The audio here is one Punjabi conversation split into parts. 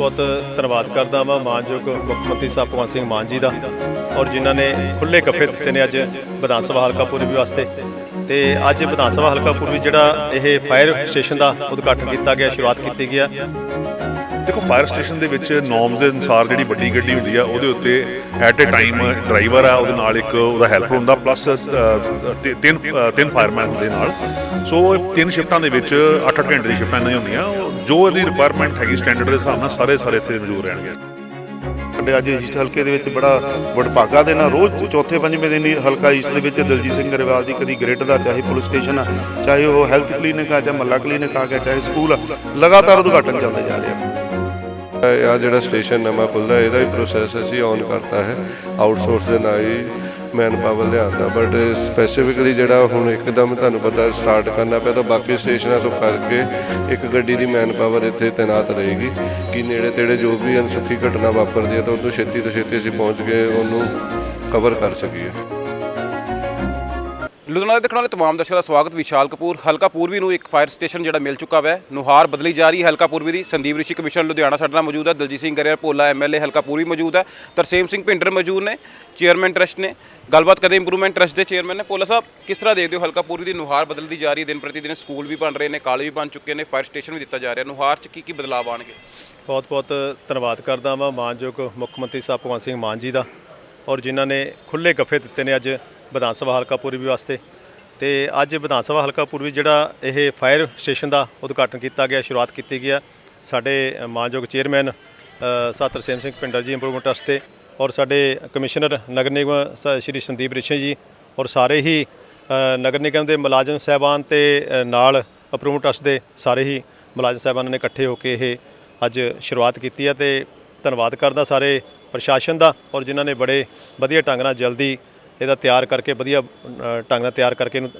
ਬਹੁਤ ਧੰਨਵਾਦ ਕਰਦਾ ਹਾਂ ਮਾਨਯੋਗ ਮੁੱਖ ਮੰਤਰੀ ਸਾਹਿਬ ਭਗਵੰਤ ਸਿੰਘ ਮਾਨ ਜੀ ਦਾ ਔਰ ਜਿਨ੍ਹਾਂ ਨੇ ਖੁੱਲੇ ਗੱਫੇ ਦਿੱਤੇ ਨੇ ਅੱਜ ਵਿਧਾਨ ਸਭਾ ਹਲਕਾ ਪੂਰਬੀ ਵਾਸਤੇ। ਤੇ ਅੱਜ ਵਿਧਾਨ ਸਭਾ ਹਲਕਾ ਪੂਰਬੀ ਜਿਹੜਾ ਇਹ ਫਾਇਰ ਸਟੇਸ਼ਨ ਦਾ ਉਦਘਾਟਨ ਕੀਤਾ ਗਿਆ, ਸ਼ੁਰੂਆਤ ਕੀਤੀ ਗਿਆ ਦੇਖੋ, ਫਾਇਰ ਸਟੇਸ਼ਨ ਦੇ ਵਿੱਚ ਨੋਰਮਸ ਦੇ ਅਨੁਸਾਰ ਜਿਹੜੀ ਵੱਡੀ ਗੱਡੀ ਹੁੰਦੀ ਆ, ਉਹਦੇ ਉੱਤੇ ਐਟ ਅ ਟਾਈਮ ਡਰਾਈਵਰ ਆ, ਉਹਦੇ ਨਾਲ ਇੱਕ ਉਹਦਾ ਹੈਲਪਰ ਹੁੰਦਾ, ਪਲੱਸ ਤਿੰਨ ਤਿੰਨ ਫਾਇਰਮੈਨ ਹੁੰਦੇ ਨਾਲ। ਸੋ ਤਿੰਨ ਸ਼ਿਫਟਾਂ ਦੇ ਵਿੱਚ 8-8 ਘੰਟੇ ਦੀ ਸ਼ਿਫਟਾਂ ਨਹੀਂ ਹੁੰਦੀਆਂ ਜੋ ਇਹਦੀ ਰਿਕੁਆਇਰਮੈਂਟ ਹੈਗੀ ਸਟੈਂਡਰਡ ਦੇ ਹਿਸਾਬ ਨਾਲ ਸਾਰੇ ਸਾਰੇ ਇੱਥੇ ਮੌਜੂਦ ਰਹਿਣਗੇ। ਸਾਡੇ ਅੱਜ ਈਸਟ ਹਲਕੇ ਦੇ ਵਿੱਚ ਬੜਾ ਵਡਭਾਗਾ ਦੇ ਨਾਲ ਰੋਜ਼ ਚੌਥੇ ਪੰਜਵੇਂ ਦਿਨ ਹੀ ਹਲਕਾ ਈਸਟ ਦੇ ਵਿੱਚ ਦਲਜੀਤ ਸਿੰਘ ਗਰੇਵਾਲ ਜੀ ਕਦੀ ਗ੍ਰਿਡ ਦਾ ਚਾਹੇ ਪੁਲਿਸ ਸਟੇਸ਼ਨ ਆ ਚਾਹੇ ਉਹ ਹੈਲਥ ਕਲੀਨਿਕ ਆ ਚਾਹੇ ਮੱਲਾ ਕਲੀਨਿਕ ਆ ਗਿਆ ਚਾਹੇ ਸਕੂਲ ਆ ਲਗਾਤਾਰ ਉਦਘਾਟਨ ਚੱਲਦੇ ਜਾ ਰਿਹਾ। ਆ ਜਿਹੜਾ ਸਟੇਸ਼ਨ ਨਵਾਂ ਖੁੱਲ੍ਹਾ ਇਹਦਾ ਹੀ ਪ੍ਰੋਸੈਸ ਅਸੀਂ ਔਨ ਕਰਤਾ ਹੈ। ਆਊਟਸੋਰਸ ਦੇ ਨਾਲ ਹੀ ਮੈਨ ਪਾਵਰ ਲਿਆਂਦਾ ਬਟ ਸਪੈਸੀਫਿਕਲੀ ਜਿਹੜਾ ਹੁਣ ਇੱਕਦਮ ਤੁਹਾਨੂੰ ਪਤਾ ਸਟਾਰਟ ਕਰਨਾ ਪਿਆ, ਤਾਂ ਬਾਕੀ ਸਟੇਸ਼ਨਾਂ ਤੋਂ ਕਰਕੇ ਇੱਕ ਗੱਡੀ ਦੀ ਮੈਨ ਪਾਵਰ ਇੱਥੇ ਤੈਨਾਤ ਰਹੇਗੀ। ਕਿ ਨੇੜੇ ਤੇੜੇ ਜੋ ਵੀ ਅਨਸੁਖੀ ਘਟਨਾ ਵਾਪਰਦੀ ਹੈ, ਤਾਂ ਉਹਨੂੰ ਛੇਤੀ ਤੋਂ ਛੇਤੀ ਅਸੀਂ ਪਹੁੰਚ ਕੇ ਉਹਨੂੰ ਕਵਰ ਕਰ ਸਕੀਏ। ਲੁਧਿਆਣਾ ਦੇ ਦੇਖਣ ਵਾਲੇ ਤਮਾਮ ਦਰਸ਼ਕਾਂ ਦਾ ਸਵਾਗਤ, ਵਿਸ਼ਾਲ ਕਪੂਰ, ਹਲਕਾ ਪੂਰਬੀ ਨੂੰ ਇੱਕ ਫਾਇਰ ਸਟੇਸ਼ਨ ਜਿਹੜਾ ਮਿਲ ਚੁੱਕਾ ਹੈ। ਨੁਹਾਰ ਬਦਲੀ ਜਾ ਰਹੀ ਹੈ ਹਲਕਾ ਪੂਰਬੀ ਦੀ। ਸੰਦੀਪ ਰਿਸ਼ੀ ਕਮਿਸ਼ਨ ਲੁਧਿਆਣਾ ਸਾਡੇ ਨਾਲ ਮੌਜੂਦ ਹੈ। ਦਲਜੀਤ ਸਿੰਘ ਗਰੇਵਾਲ, ਭੋਲਾ ਐਮਐਲਏ ਹਲਕਾ ਪੂਰਬੀ ਮੌਜੂਦ ਹੈ। ਤਰਸੇਮ ਸਿੰਘ ਭਿੰਡਰ ਮੌਜੂਦ ਨੇ ਚੇਅਰਮੈਨ ਟਰਸਟ ਨੇ। ਗੱਲਬਾਤ ਕਰਦੇ ਇੰਪਰੂਵਮੈਂਟ ਟਰਸਟ ਦੇ ਚੇਅਰਮੈਨ ਨੇ। ਭੋਲਾ ਸਾਹਿਬ, ਕਿਸ ਤਰ੍ਹਾਂ ਦੇਖਦੇ ਹੋ ਹਲਕਾ ਪੂਰਬੀ ਦੀ ਨੁਹਾਰ ਬਦਲਦੀ ਜਾ ਰਹੀ ਹੈ? ਦਿਨ ਪ੍ਰਤੀ ਦਿਨ ਸਕੂਲ ਵੀ ਬਣ ਰਹੇ ਨੇ, ਕਾਲਜ ਵੀ ਬਣ ਚੁੱਕੇ ਨੇ ਫਾਇਰ ਸਟੇਸ਼ਨ ਵੀ ਦਿੱਤਾ ਜਾ ਰਿਹਾ। ਨੁਹਾਰ 'ਚ ਕੀ ਕੀ ਬਦਲਾਅ ਆਣਗੇ ਬਹੁਤ-ਬਹੁਤ ਧੰਨਵਾਦ ਕਰਦਾ ਹਾਂ ਮਾਨਯੋਗ ਮੁੱਖ ਮੰਤਰੀ ਸਾਹਿਬ ਭਗਵੰਤ ਸਿੰਘ ਮਾਨ ਜੀ ਦਾ ਔਰ ਜਿਨ੍ਹਾਂ ਨੇ ਖੁੱਲੇ ਗੱਫੇ ਦਿੱਤੇ ਨੇ ਅੱਜ। ਵਿਧਾਨ ਸਭਾ ਹਲਕਾ ਪੂਰਬੀ ਵਾਸਤੇ। ਤੇ ਅੱਜ ਵਿਧਾਨ ਸਭਾ ਹਲਕਾ ਪੂਰਬੀ ਜਿਹੜਾ ਇਹ ਫਾਇਰ ਸਟੇਸ਼ਨ ਦਾ ਉਦਘਾਟਨ ਕੀਤਾ ਗਿਆ ਸ਼ੁਰੂਆਤ ਕੀਤੀ ਗਿਆ ਸਾਡੇ ਮਾਨਯੋਗ ਚੇਅਰਮੈਨ ਅ, ਸਾਤਰ ਸੇਮ ਸਿੰਘ ਪਿੰਡਰ ਜੀ ਇੰਪਰੂਵਮੈਂਟ ਟਰਸਟ ਤੇ ਔਰ ਸਾਡੇ ਕਮਿਸ਼ਨਰ ਨਗਰ ਨਿਗਮ ਸ- ਸ਼੍ਰੀ ਸੰਦੀਪ ਰਿਸ਼ੇ ਜੀ ਔਰ ਸਾਰੇ ਹੀ ਨਗਰ ਨਿਗਮ ਦੇ ਮੁਲਾਜ਼ਮ ਸਹਿਬਾਨ ਤੇ ਨਾਲ ਇੰਪਰੂਵਮੈਂਟ ਟਰਸਟ ਦੇ ਸਾਰੇ ਹੀ ਮੁਲਾਜ਼ਮ ਸਹਿਬਾਨਾਂ ਨੇ ਇਕੱਠੇ ਹੋ ਕੇ ਇਹ ਅੱਜ ਸ਼ੁਰੂਆਤ ਕੀਤੀ ਹੈ ਤੇ ਧੰਨਵਾਦ ਕਰਦਾ ਸਾਰੇ ਪ੍ਰਸ਼ਾਸਨ ਦਾ ਔਰ ਜਿਨ੍ਹਾਂ ਨੇ ਬੜੇ ਵਧੀਆ ਢੰਗ ਨਾਲ ਜਲਦੀ ਇਹਦਾ ਤਿਆਰ ਕਰਕੇ ਵਧੀਆ ਢੰਗ ਨਾਲ ਤਿਆਰ ਕਰਕੇ ਇਹਨੂੰ,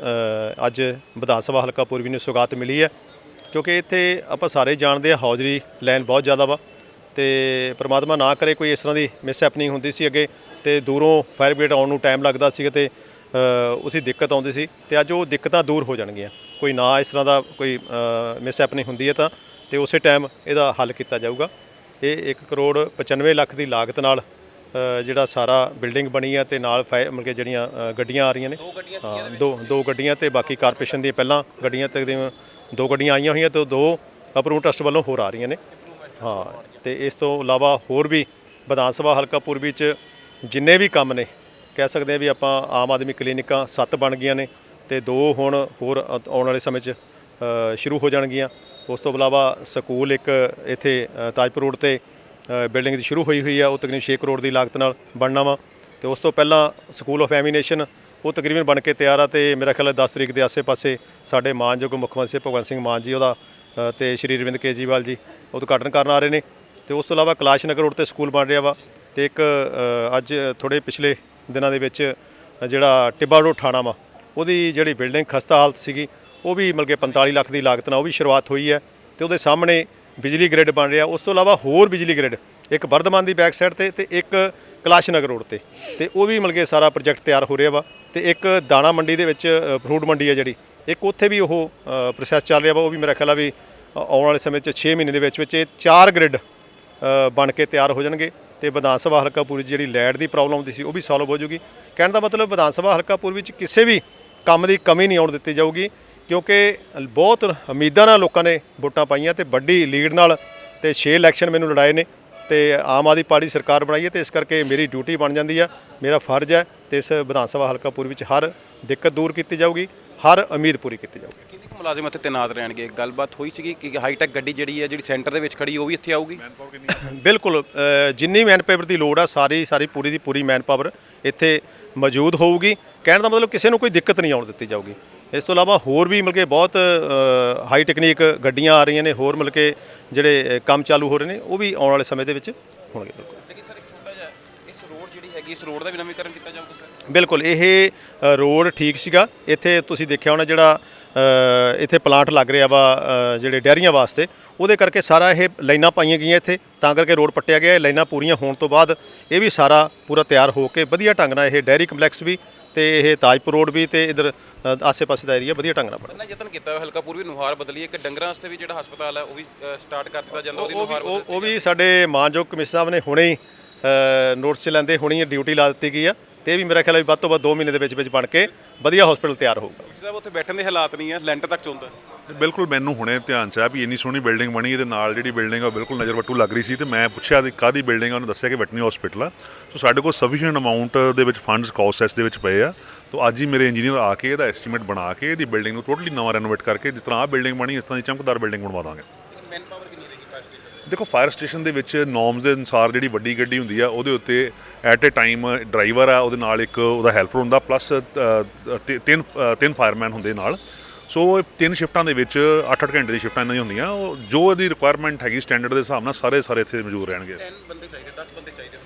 ਅੱਜ ਵਿਧਾਨ ਸਭਾ ਹਲਕਾ ਪੂਰਬੀ ਨੂੰ ਸੁਗਾਤ ਮਿਲੀ ਹੈ। ਕਿਉਂਕਿ ਇੱਥੇ ਆਪਾਂ ਸਾਰੇ ਜਾਣਦੇ ਆ ਹੌਜਰੀ ਲਾਈਨ ਬਹੁਤ ਜ਼ਿਆਦਾ ਵਾ ਤੇ ਪ੍ਰਮਾਤਮਾ ਨਾ ਕਰੇ ਕੋਈ ਇਸ ਤਰ੍ਹਾਂ ਦੀ ਮਿਸ ਹੈਪਨਿੰਗ ਹੁੰਦੀ ਸੀ ਅੱਗੇ ਤੇ ਦੂਰੋਂ ਫਾਇਰ ਬ੍ਰਿਗੇਡ ਆਉਣ ਨੂੰ ਟਾਈਮ ਲੱਗਦਾ ਸੀ ਤੇ ਉਸੇ ਦਿੱਕਤ ਆਉਂਦੀ ਸੀ ਤੇ ਅੱਜ ਉਹ ਦਿੱਕਤਾਂ ਦੂਰ ਹੋ ਜਾਣਗੀਆਂ। ਕੋਈ ਨਾ ਇਸ ਤਰ੍ਹਾਂ ਦਾ ਕੋਈ ਮਿਸ ਹੈਪਨਿੰਗ ਹੁੰਦੀ ਹੈ ਤਾਂ ਤੇ ਉਸੇ ਟਾਈਮ ਇਹਦਾ ਹੱਲ ਕੀਤਾ ਜਾਊਗਾ। ਇਹ 1 ਕਰੋੜ 95 ਲੱਖ ਦੀ ਲਾਗਤ ਨਾਲ ਜਿਹੜਾ ਸਾਰਾ ਬਿਲਡਿੰਗ ਬਣੀ ਹੈ ਤੇ ਨਾਲ ਮਤਲਬ ਕਿ ਜਿਹੜੀਆਂ ਗੱਡੀਆਂ ਆ ਰਹੀਆਂ ਨੇ। ਹਾਂ ਦੋ ਦੋ ਗੱਡੀਆਂ ਤੇ ਬਾਕੀ ਕਾਰਪੋਰੇਸ਼ਨ ਦੀਆਂ ਪਹਿਲਾਂ ਗੱਡੀਆਂ ਤਕਰੀਬਨ ਦੋ ਗੱਡੀਆਂ ਆਈਆਂ ਹੋਈਆਂ ਤੇ ਦੋ ਅਪਰੂਵ ਟਰਸਟ ਵੱਲੋਂ ਹੋਰ ਆ ਰਹੀਆਂ ਨੇ। ਹਾਂ ਤੇ ਇਸ ਤੋਂ ਇਲਾਵਾ ਹੋਰ ਵੀ ਵਿਧਾਨ ਸਭਾ ਹਲਕਾ ਪੂਰਬੀ ਚ ਜਿੰਨੇ ਵੀ ਕੰਮ ਨੇ ਕਹਿ ਸਕਦੇ ਆ ਵੀ ਆਪਾਂ ਆਮ ਆਦਮੀ ਕਲੀਨਿਕਾਂ ਸੱਤ ਬਣ ਗਈਆਂ ਨੇ ਤੇ ਦੋ ਹੁਣ ਹੋਰ ਆ- ਆਉਣ ਵਾਲੇ ਸਮੇਂ 'ਚ ਸ਼ੁਰੂ ਹੋ ਜਾਣਗੀਆਂ। ਉਸ ਤੋਂ ਇਲਾਵਾ ਸਕੂਲ ਇੱਕ ਇੱਥੇ ਤਾਜਪੁਰ ਰੋਡ ਤੇ ਬਿਲਡਿੰਗ ਦੀ ਸ਼ੁਰੂ ਹੋਈ ਹੋਈ ਆ ਉਹ ਤਕਰੀਬਨ 6 ਕਰੋੜ ਦੀ ਲਾਗਤ ਨਾਲ ਬਣਨਾ ਵਾ। ਤੇ ਉਸ ਤੋਂ ਪਹਿਲਾਂ ਸਕੂਲ ਆਫ ਐਮੀਨੇਸ਼ਨ ਉਹ ਤਕਰੀਬਨ ਬਣ ਕੇ ਤਿਆਰ ਆ ਤੇ ਮੇਰਾ ਖਿਆਲ ਹੈ 10 ਤਰੀਕ ਦੇ ਆਸੇ-ਪਾਸੇ ਸਾਡੇ ਮਾਨਯੋਗ ਮੁੱਖ ਮੰਤਰੀ ਭਗਵੰਤ ਸਿੰਘ ਮਾਨ ਜੀ ਉਹਦਾ ਅ, ਤੇ ਸ਼੍ਰੀ ਅਰਵਿੰਦ ਕੇਜਰੀਵਾਲ ਜੀ ਉਦਘਾਟਨ ਕਰਨ ਆ ਰਹੇ ਨੇ। ਤੇ ਉਸ ਤੋਂ ਇਲਾਵਾ ਕੈਲਾਸ਼ ਨਗਰ ਰੋਡ ਤੇ ਸਕੂਲ ਬਣ ਰਿਹਾ ਵਾ ਤੇ ਇੱਕ ਅੱਜ ਥੋੜੇ ਪਿਛਲੇ ਦਿਨਾਂ ਦੇ ਵਿੱਚ ਜਿਹੜਾ ਟਿੱਬਾ ਰੋਡ ਥਾਣਾ ਵਾ ਉਹਦੀ ਜਿਹੜੀ ਬਿਲਡਿੰਗ ਖਸਤਾ ਹਾਲਤ ਸੀਗੀ ਉਹ ਵੀ ਮਤਲਬ ਕਿ 45 ਲੱਖ ਦੀ ਲਾਗਤ ਨਾਲ ਉਹ ਵੀ ਸ਼ੁਰੂਆਤ ਹੋਈ ਹੈ। ਤੇ ਉਹਦੇ ਸਾਹਮਣੇ ਬਿਜਲੀ ਗ੍ਰਿਡ ਬਣ ਰਿਹਾ। ਉਸ ਤੋਂ ਇਲਾਵਾ ਹੋਰ ਬਿਜਲੀ ਗ੍ਰਿਡ, ਇੱਕ ਵਰਧਮਾਨ ਦੀ ਬੈਕ ਸਾਈਡ ਤੇ ਤੇ ਇੱਕ ਕੈਲਾਸ਼ ਨਗਰ ਰੋਡ ਤੇ। ਤੇ ਉਹ ਵੀ ਮਤਲਬ ਕਿ ਸਾਰਾ ਪ੍ਰੋਜੈਕਟ ਤਿਆਰ ਹੋ ਰਿਹਾ ਵਾ ਤੇ ਇੱਕ ਦਾਣਾ ਮੰਡੀ ਦੇ ਵਿੱਚ ਫਰੂਟ ਮੰਡੀ ਹੈ ਜਿਹੜੀ, ਇੱਕ ਉੱਥੇ ਵੀ ਉਹ ਪ੍ਰੋਸੈਸ ਚੱਲ ਰਿਹਾ ਵਾ। ਉਹ ਵੀ ਮੇਰਾ ਖਿਆਲ ਆ ਵੀ ਆਉਣ ਵਾਲੇ ਸਮੇਂ 'ਚ 6 ਮਹੀਨੇ ਦੇ ਵਿੱਚ ਵਿੱਚ ਇਹ ਚਾਰ ਗ੍ਰਿਡ ਬਣ ਕੇ ਤਿਆਰ ਹੋ ਜਾਣਗੇ। ਤੇ ਵਿਧਾਨ ਸਭਾ ਹਲਕਾ ਪੂਰੀ 'ਚ ਜਿਹੜੀ ਲੈਟ ਦੀ ਪ੍ਰੋਬਲਮ ਹੁੰਦੀ ਸੀ, ਉਹ ਵੀ ਸੋਲਵ ਹੋ ਜਾਊਗੀ। ਕਹਿਣ ਦਾ ਮਤਲਬ ਵਿਧਾਨ ਸਭਾ ਹਲਕਾ ਪੂਰੀ ਵਿੱਚ ਕਿਸੇ ਵੀ ਕੰਮ ਦੀ ਕਮੀ ਨਹੀਂ ਆਉਣ ਦਿੱਤੀ ਜਾਊਗੀ। ਕਿਉਂਕਿ ਬਹੁਤ ਉਮੀਦਾਂ ਨਾਲ ਲੋਕਾਂ ਨੇ ਵੋਟਾਂ ਪਾਈਆਂ ਤੇ ਵੱਡੀ ਲੀਡ ਨਾਲ ਤੇ 6 ਇਲੈਕਸ਼ਨ ਮੈਨੂੰ ਲੜਾਏ ਨੇ ਤੇ ਆਮ ਆਦਮੀ ਪਾਰਟੀ ਸਰਕਾਰ ਬਣਾਈ ਹੈ ਤੇ ਇਸ ਕਰਕੇ ਮੇਰੀ ਡਿਊਟੀ ਬਣ ਜਾਂਦੀ ਆ ਮੇਰਾ ਫਰਜ਼ ਹੈ ਤੇ ਇਸ ਵਿਧਾਨ ਸਭਾ ਹਲਕਾ ਪੂਰੀ ਵਿੱਚ ਹਰ ਦਿੱਕਤ ਦੂਰ ਕੀਤੀ ਜਾਊਗੀ ਹਰ ਉਮੀਦ ਪੂਰੀ ਕੀਤੀ ਜਾਊਗੀ। ਕਿੰਨੇ ਕੁ ਮੁਲਾਜ਼ਮ ਇੱਥੇ ਤੈਨਾਤ ਰਹਿਣਗੇ? ਗੱਲਬਾਤ ਹੋਈ ਸੀਗੀ ਕਿ ਹਾਈਟੈਕ ਗੱਡੀ ਜਿਹੜੀ ਹੈ ਜਿਹੜੀ ਸੈਂਟਰ ਦੇ ਵਿੱਚ ਖੜੀ ਉਹ ਵੀ ਇੱਥੇ ਆਊਗੀ? ਬਿਲਕੁਲ ਜਿੰਨੀ ਮੈਨ ਪਾਵਰ ਦੀ ਲੋੜ ਆ ਸਾਰੀ ਸਾਰੀ ਪੂਰੀ ਦੀ ਪੂਰੀ ਮੈਨ ਪਾਵਰ ਇੱਥੇ ਮੌਜੂਦ ਹੋਊਗੀ। ਕਹਿਣ ਦਾ ਮਤਲਬ ਕਿਸੇ ਨੂੰ ਕੋਈ ਦਿੱਕਤ ਨਹੀਂ ਆਉਣ ਦਿੱਤੀ ਜਾਊਗੀ। ਇਸ ਤੋਂ ਇਲਾਵਾ ਹੋਰ ਵੀ ਮਿਲ ਕੇ ਬਹੁਤ ਹਾਈ ਟੈਕਨੀਕ ਗੱਡੀਆਂ ਆ ਰਹੀਆਂ ਨੇ ਹੋਰ ਮਿਲ ਕੇ ਜਿਹੜੇ ਕੰਮ ਚਾਲੂ ਹੋ ਰਹੇ ਨੇ ਉਹ ਵੀ ਆਉਣ ਵਾਲੇ ਸਮੇਂ ਦੇ ਵਿੱਚ ਹੋਣਗੇ ਬਿਲਕੁਲ। ਲੇਕਿਨ ਸਰ ਇੱਕ ਛੋਟਾ ਜਿਹਾ ਇਸ ਰੋਡ ਜਿਹੜੀ ਹੈਗੀ ਇਸ ਰੋਡ ਦਾ ਵੀ ਨਵੀਕਰਨ ਕੀਤਾ ਜਾਊਗਾ ਸਰ? ਬਿਲਕੁਲ ਇਹ ਰੋਡ ਠੀਕ ਸੀਗਾ। ਇੱਥੇ ਤੁਸੀਂ ਦੇਖਿਆ ਹੋਣਾ ਜਿਹੜਾ ਇੱਥੇ ਪਲਾਂਟ ਲੱਗ ਰਿਹਾ ਵਾ ਜਿਹੜੇ ਡੈਰੀਆਂ ਵਾਸਤੇ ਉਹਦੇ ਕਰਕੇ ਸਾਰਾ ਇਹ ਲਾਈਨਾਂ ਪਾਈਆਂ ਗਈਆਂ ਇੱਥੇ। ਤਾਂ ਕਰਕੇ ਰੋਡ ਪੱਟਿਆ ਗਿਆ ਇਹ ਲਾਈਨਾਂ ਪੂਰੀਆਂ ਹੋਣ ਤੋਂ ਬਾਅਦ ਇਹ ਵੀ ਸਾਰਾ ਪੂਰਾ ਤਿਆਰ ਹੋ ਕੇ ਵਧੀਆ ਢੰਗ ਨਾਲ ਇਹ ਡੈਰੀ ਕੰਪਲੈਕਸ ਵੀ ਤੇ ਇਹ ਤਾਜਪੁਰ ਰੋਡ ਵੀ ਤੇ ਇਧਰ ਆਸੇ-ਪਾਸੇ ਦਾ ਏਰੀਆ ਵਧੀਆ ਢੰਗ ਨਾਲ ਬਣਿਆ। ਨਾ ਯਤਨ ਕੀਤਾ ਹੋਇਆ ਹਲਕਾ ਪੂਰਬੀ ਨੁਹਾਰ ਬਦਲੀ ਇੱਕ ਡੰਗਰਾਂ ਵਾਸਤੇ ਵੀ ਜਿਹੜਾ ਹਸਪਤਾਲ ਹੈ ਉਹ ਵੀ ਸਟਾਰਟ ਕਰ ਦਿੱਤਾ ਜਾਂਦਾ ਉਹਦੀ ਉਹ ਵੀ ਨੁਹਾਰ ਉਹ ਵੀ ਸਾਡੇ ਮਾਨਯੋਗ ਕਮਿਸ਼ਨਰ ਸਾਹਿਬ ਨੇ ਹੁਣੇ ਹੀ ਨੋਟਿਸ ਲੈਂਦੇ ਹੁਣੇ ਹੀ ਡਿਊਟੀ ਲਾ ਦਿੱਤੀ ਗਈ ਆ। ਤੇ ਇਹ ਵੀ ਮੇਰਾ ਖਿਆਲ ਹੈ ਵੀ ਵੱਧ ਤੋਂ ਵੱਧ 2 ਮਹੀਨੇ ਦੇ ਵਿੱਚ ਵਿੱਚ ਬਣ ਕੇ ਵਧੀਆ ਹਸਪੀਟਲ ਤਿਆਰ ਹੋਊਗਾ। ਸਾਹਿਬ ਉੱਥੇ ਬੈਠਣ ਦੇ ਹਾਲਾਤ ਨਹੀਂ ਹੈ ਲੈਂਟਰ ਤੱਕ ਚੁੰਦਾ ਬਿਲਕੁਲ ਮੈਨੂੰ ਹੁਣੇ ਧਿਆਨ ਚ ਆ ਵੀ ਇੰਨੀ ਸੋਹਣੀ ਬਿਲਡਿੰਗ ਬਣੀ ਇਹਦੇ ਨਾਲ ਜਿਹੜੀ ਬਿਲਡਿੰਗ ਆ ਉਹ ਬਿਲਕੁਲ ਨਜ਼ਰ ਵੱਟੂ ਲੱਗ ਰਹੀ ਸੀ ਤੇ ਮੈਂ ਪੁੱਛਿਆ ਵੀ ਕਾਦੀ ਬਿਲਡਿੰਗ ਆ ਉਹਨੇ ਦੱਸਿਆ ਕਿ ਵੈਟਰਨਰੀ ਹਸਪੀਟਲ ਆ। ਸੋ ਸਾਡੇ ਕੋਲ ਸਫੀਸ਼ੀਐਂਟ ਅਮਾਉਂਟ ਦੇ ਵਿੱਚ ਫੰਡਸ ਕਾਸਟ ਦੇ ਵਿੱਚ ਪਏ ਆ। ਤੋਂ ਅੱਜ ਹੀ ਮੇਰੇ ਇੰਜੀਨੀਅਰ ਆ ਕੇ ਇਹਦਾ ਐਸਟੀਮੇਟ ਬਣਾ ਕੇ ਇਹਦੀ ਬਿਲਡਿੰਗ ਨੂੰ ਟੋਟਲੀ ਨਵਾਂ ਰੈਨੋਵੇਟ ਕਰਕੇ ਜਿਸ ਤਰ੍ਹਾਂ ਆ ਬਿਲਡਿੰਗ ਬਣੀ ਇਸ ਤਰ੍ਹਾਂ ਦੀ ਚਮਕਦਾਰ ਬਿਲਡਿੰਗ ਬਣਵਾ ਦਾਂਗੇ। ਮੈਨ ਪਾਵਰ ਕਿੰਨੀ ਰਹੇਗੀ ਫਾਇਰ ਸਟੇਸ਼ਨ ਦੇਖੋ ਫਾਇਰ ਸਟੇਸ਼ਨ ਦੇ ਵਿੱਚ ਨੋਰਮਸ ਦੇ ਅਨੁਸਾਰ ਜਿਹੜੀ ਵੱਡੀ ਗੱਡੀ ਹੁੰਦੀ ਆ, ਉਹਦੇ ਉੱਤੇ ਐਟ ਅ ਟਾਈਮ ਡਰਾਈਵਰ ਆ, ਉਹਦੇ ਨਾਲ ਇੱਕ ਉਹਦਾ ਹੈਲਪਰ ਹੁੰਦਾ ਪਲੱਸ ਤਿੰਨ ਤਿੰਨ ਫਾਇਰਮੈਨ ਹੁੰਦੇ ਨਾਲ। ਸੋ ਇਹ ਤਿੰਨ ਸ਼ਿਫਟਾਂ ਦੇ ਵਿੱਚ 8-8 ਘੰਟੇ ਦੀ ਸ਼ਿਫਟਾਂ ਇਹਨਾਂ ਦੀਆਂ ਹੁੰਦੀਆਂ, ਉਹ ਜੋ ਇਹਦੀ ਰਿਕੁਆਇਰਮੈਂਟ ਹੈਗੀ ਸਟੈਂਡਰਡ ਦੇ ਹਿਸਾਬ ਨਾਲ ਸਾਰੇ ਸਾਰੇ ਇੱਥੇ ਮੌਜੂਦ ਰਹਿਣਗੇ। 10 ਬੰਦੇ ਚਾਹੀਦੇ 10 ਬੰਦੇ ਚਾਹੀਦੇ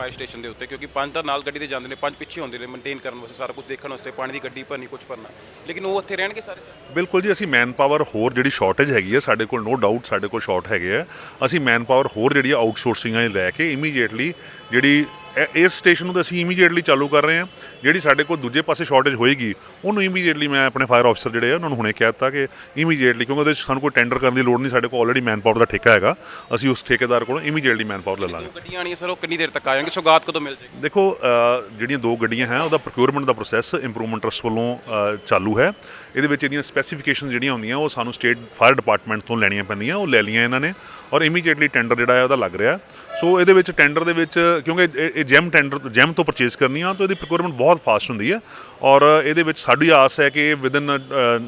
ਫਾਇਰ ਸਟੇਸ਼ਨ ਦੇ ਉੱਤੇ, ਕਿਉਂਕਿ ਪੰਜ ਤਾਂ ਨਾਲ ਗੱਡੀ ਦੇ ਜਾਂਦੇ ਨੇ, ਪੰਜ ਪਿੱਛੇ ਹੁੰਦੇ ਨੇ ਮੇਨਟੇਨ ਕਰਨ ਵਾਸਤੇ, ਸਾਰਾ ਕੁਝ ਦੇਖਣ ਵਾਸਤੇ, ਪਾਣੀ ਦੀ ਗੱਡੀ ਭਰਨੀ ਕੁਝ ਭਰਨਾ। ਲੇਕਿਨ ਉਹ ਉੱਥੇ ਰਹਿਣਗੇ ਸਾਰੇ ਸਰ? ਬਿਲਕੁਲ ਜੀ, ਅਸੀਂ ਮੈਨ ਪਾਵਰ ਹੋਰ ਜਿਹੜੀ ਸ਼ਾਰਟੇਜ ਹੈਗੀ ਹੈ ਸਾਡੇ ਕੋਲ ਨੋ ਡਾਊਟ ਸਾਡੇ ਕੋਲ ਸ਼ਾਰਟ ਹੈਗੇ ਆ। ਅਸੀਂ ਮੈਨ ਪਾਵਰ ਹੋਰ ਜਿਹੜੀ ਆਊਟਸੋਰਸਿੰਗਾਂ ਲੈ ਕੇ ਇਮੀਡੀਏਟਲੀ ਜਿਹੜੀ ਇਹ- ਇਸ ਸਟੇਸ਼ਨ ਨੂੰ ਤਾਂ ਅਸੀਂ ਇਮੀਡੀਏਟਲੀ ਚਾਲੂ ਕਰ ਰਹੇ ਹਾਂ। ਜਿਹੜੀ ਸਾਡੇ ਕੋਲ ਦੂਜੇ ਪਾਸੇ ਸ਼ਾਰਟੇਜ ਹੋਏਗੀ ਉਹਨੂੰ ਇਮੀਡੀਏਟਲੀ ਮੈਂ ਆਪਣੇ ਫਾਇਰ ਆਫਸਰ ਜਿਹੜੇ ਆ ਉਹਨਾਂ ਨੂੰ ਹੁਣੇ ਕਹਿ ਦਿੱਤਾ ਕਿ ਇਮੀਡੀਏਟਲੀ ਕਿਉਂਕਿ ਉਹਦੇ 'ਚ ਸਾਨੂੰ ਕੋਈ ਟੈਂਡਰ ਕਰਨ ਦੀ ਲੋੜ ਨਹੀਂ ਸਾਡੇ ਕੋਲ ਆਲਰੇਡੀ ਮੈਨ ਪਾਵਰ ਦਾ ਠੇਕਾ ਹੈਗਾ। ਅਸੀਂ ਉਸ ਠੇਕੇਦਾਰ ਕੋਲੋਂ ਇਮੀਡੀਏਟਲੀ ਮੈਨ ਪਾਵਰ ਲੈ ਲਾਂਗੇ। ਜੋ ਗੱਡੀਆਂ ਆਣੀਆਂ ਸਰ ਉਹ ਕਿੰਨੀ ਦੇਰ ਤੱਕ ਆ ਜਾਣਗੇ ਸੌਗਾਤ ਕਦੋਂ ਮਿਲ ਜਾਏਗੀ? ਦੇਖੋ ਅ, ਜਿਹੜੀਆਂ ਦੋ ਗੱਡੀਆਂ ਹੈ ਉਹਦਾ ਪ੍ਰੋਕਿਉਰਮੈਂਟ ਦਾ ਪ੍ਰੋਸੈਸ ਇੰਪਰੂਵਮੈਂਟ ਟਰਸਟ ਵੱਲੋਂ ਅ, ਚਾਲੂ ਹੈ। ਇਹਦੇ ਵਿੱਚ ਇਹਦੀਆਂ ਸਪੈਸੀਫਿਕੇਸ਼ਨ ਜਿਹੜੀਆਂ ਹੁੰਦੀਆਂ ਉਹ ਸਾਨੂੰ ਸਟੇਟ ਫਾਇਰ ਡਿਪਾਰਟਮੈਂਟ ਤੋਂ ਲੈਣੀਆਂ ਪੈਂਦੀਆਂ ਉਹ ਲੈ ਲਈਆਂ ਇਹਨਾਂ ਨੇ। ਔਰ ਇਮੀਡੀਏਟਲੀ ਟੈਂਡਰ ਜਿਹੜਾ ਹੈ ਉਹਦਾ ਲੱਗ ਰਿਹਾ। ਸੋ ਇਹਦੇ ਵਿੱਚ ਟੈਂਡਰ ਦੇ ਵਿੱਚ ਕਿਉਂਕਿ ਇਹ- ਇਹ ਜੈਮ ਟੈਂਡਰ ਜੈਮ ਤੋਂ ਪਰਚੇਸ ਕਰਨੀ ਆ ਤਾਂ ਇਹਦੀ ਪ੍ਰੋਕਿਉਰਮੈਂਟ ਬਹੁਤ ਫਾਸਟ ਹੁੰਦੀ ਹੈ ਔਰ ਇਹਦੇ ਵਿੱਚ ਸਾਡੀ ਆਸ ਹੈ ਕਿ ਵਿਦਨ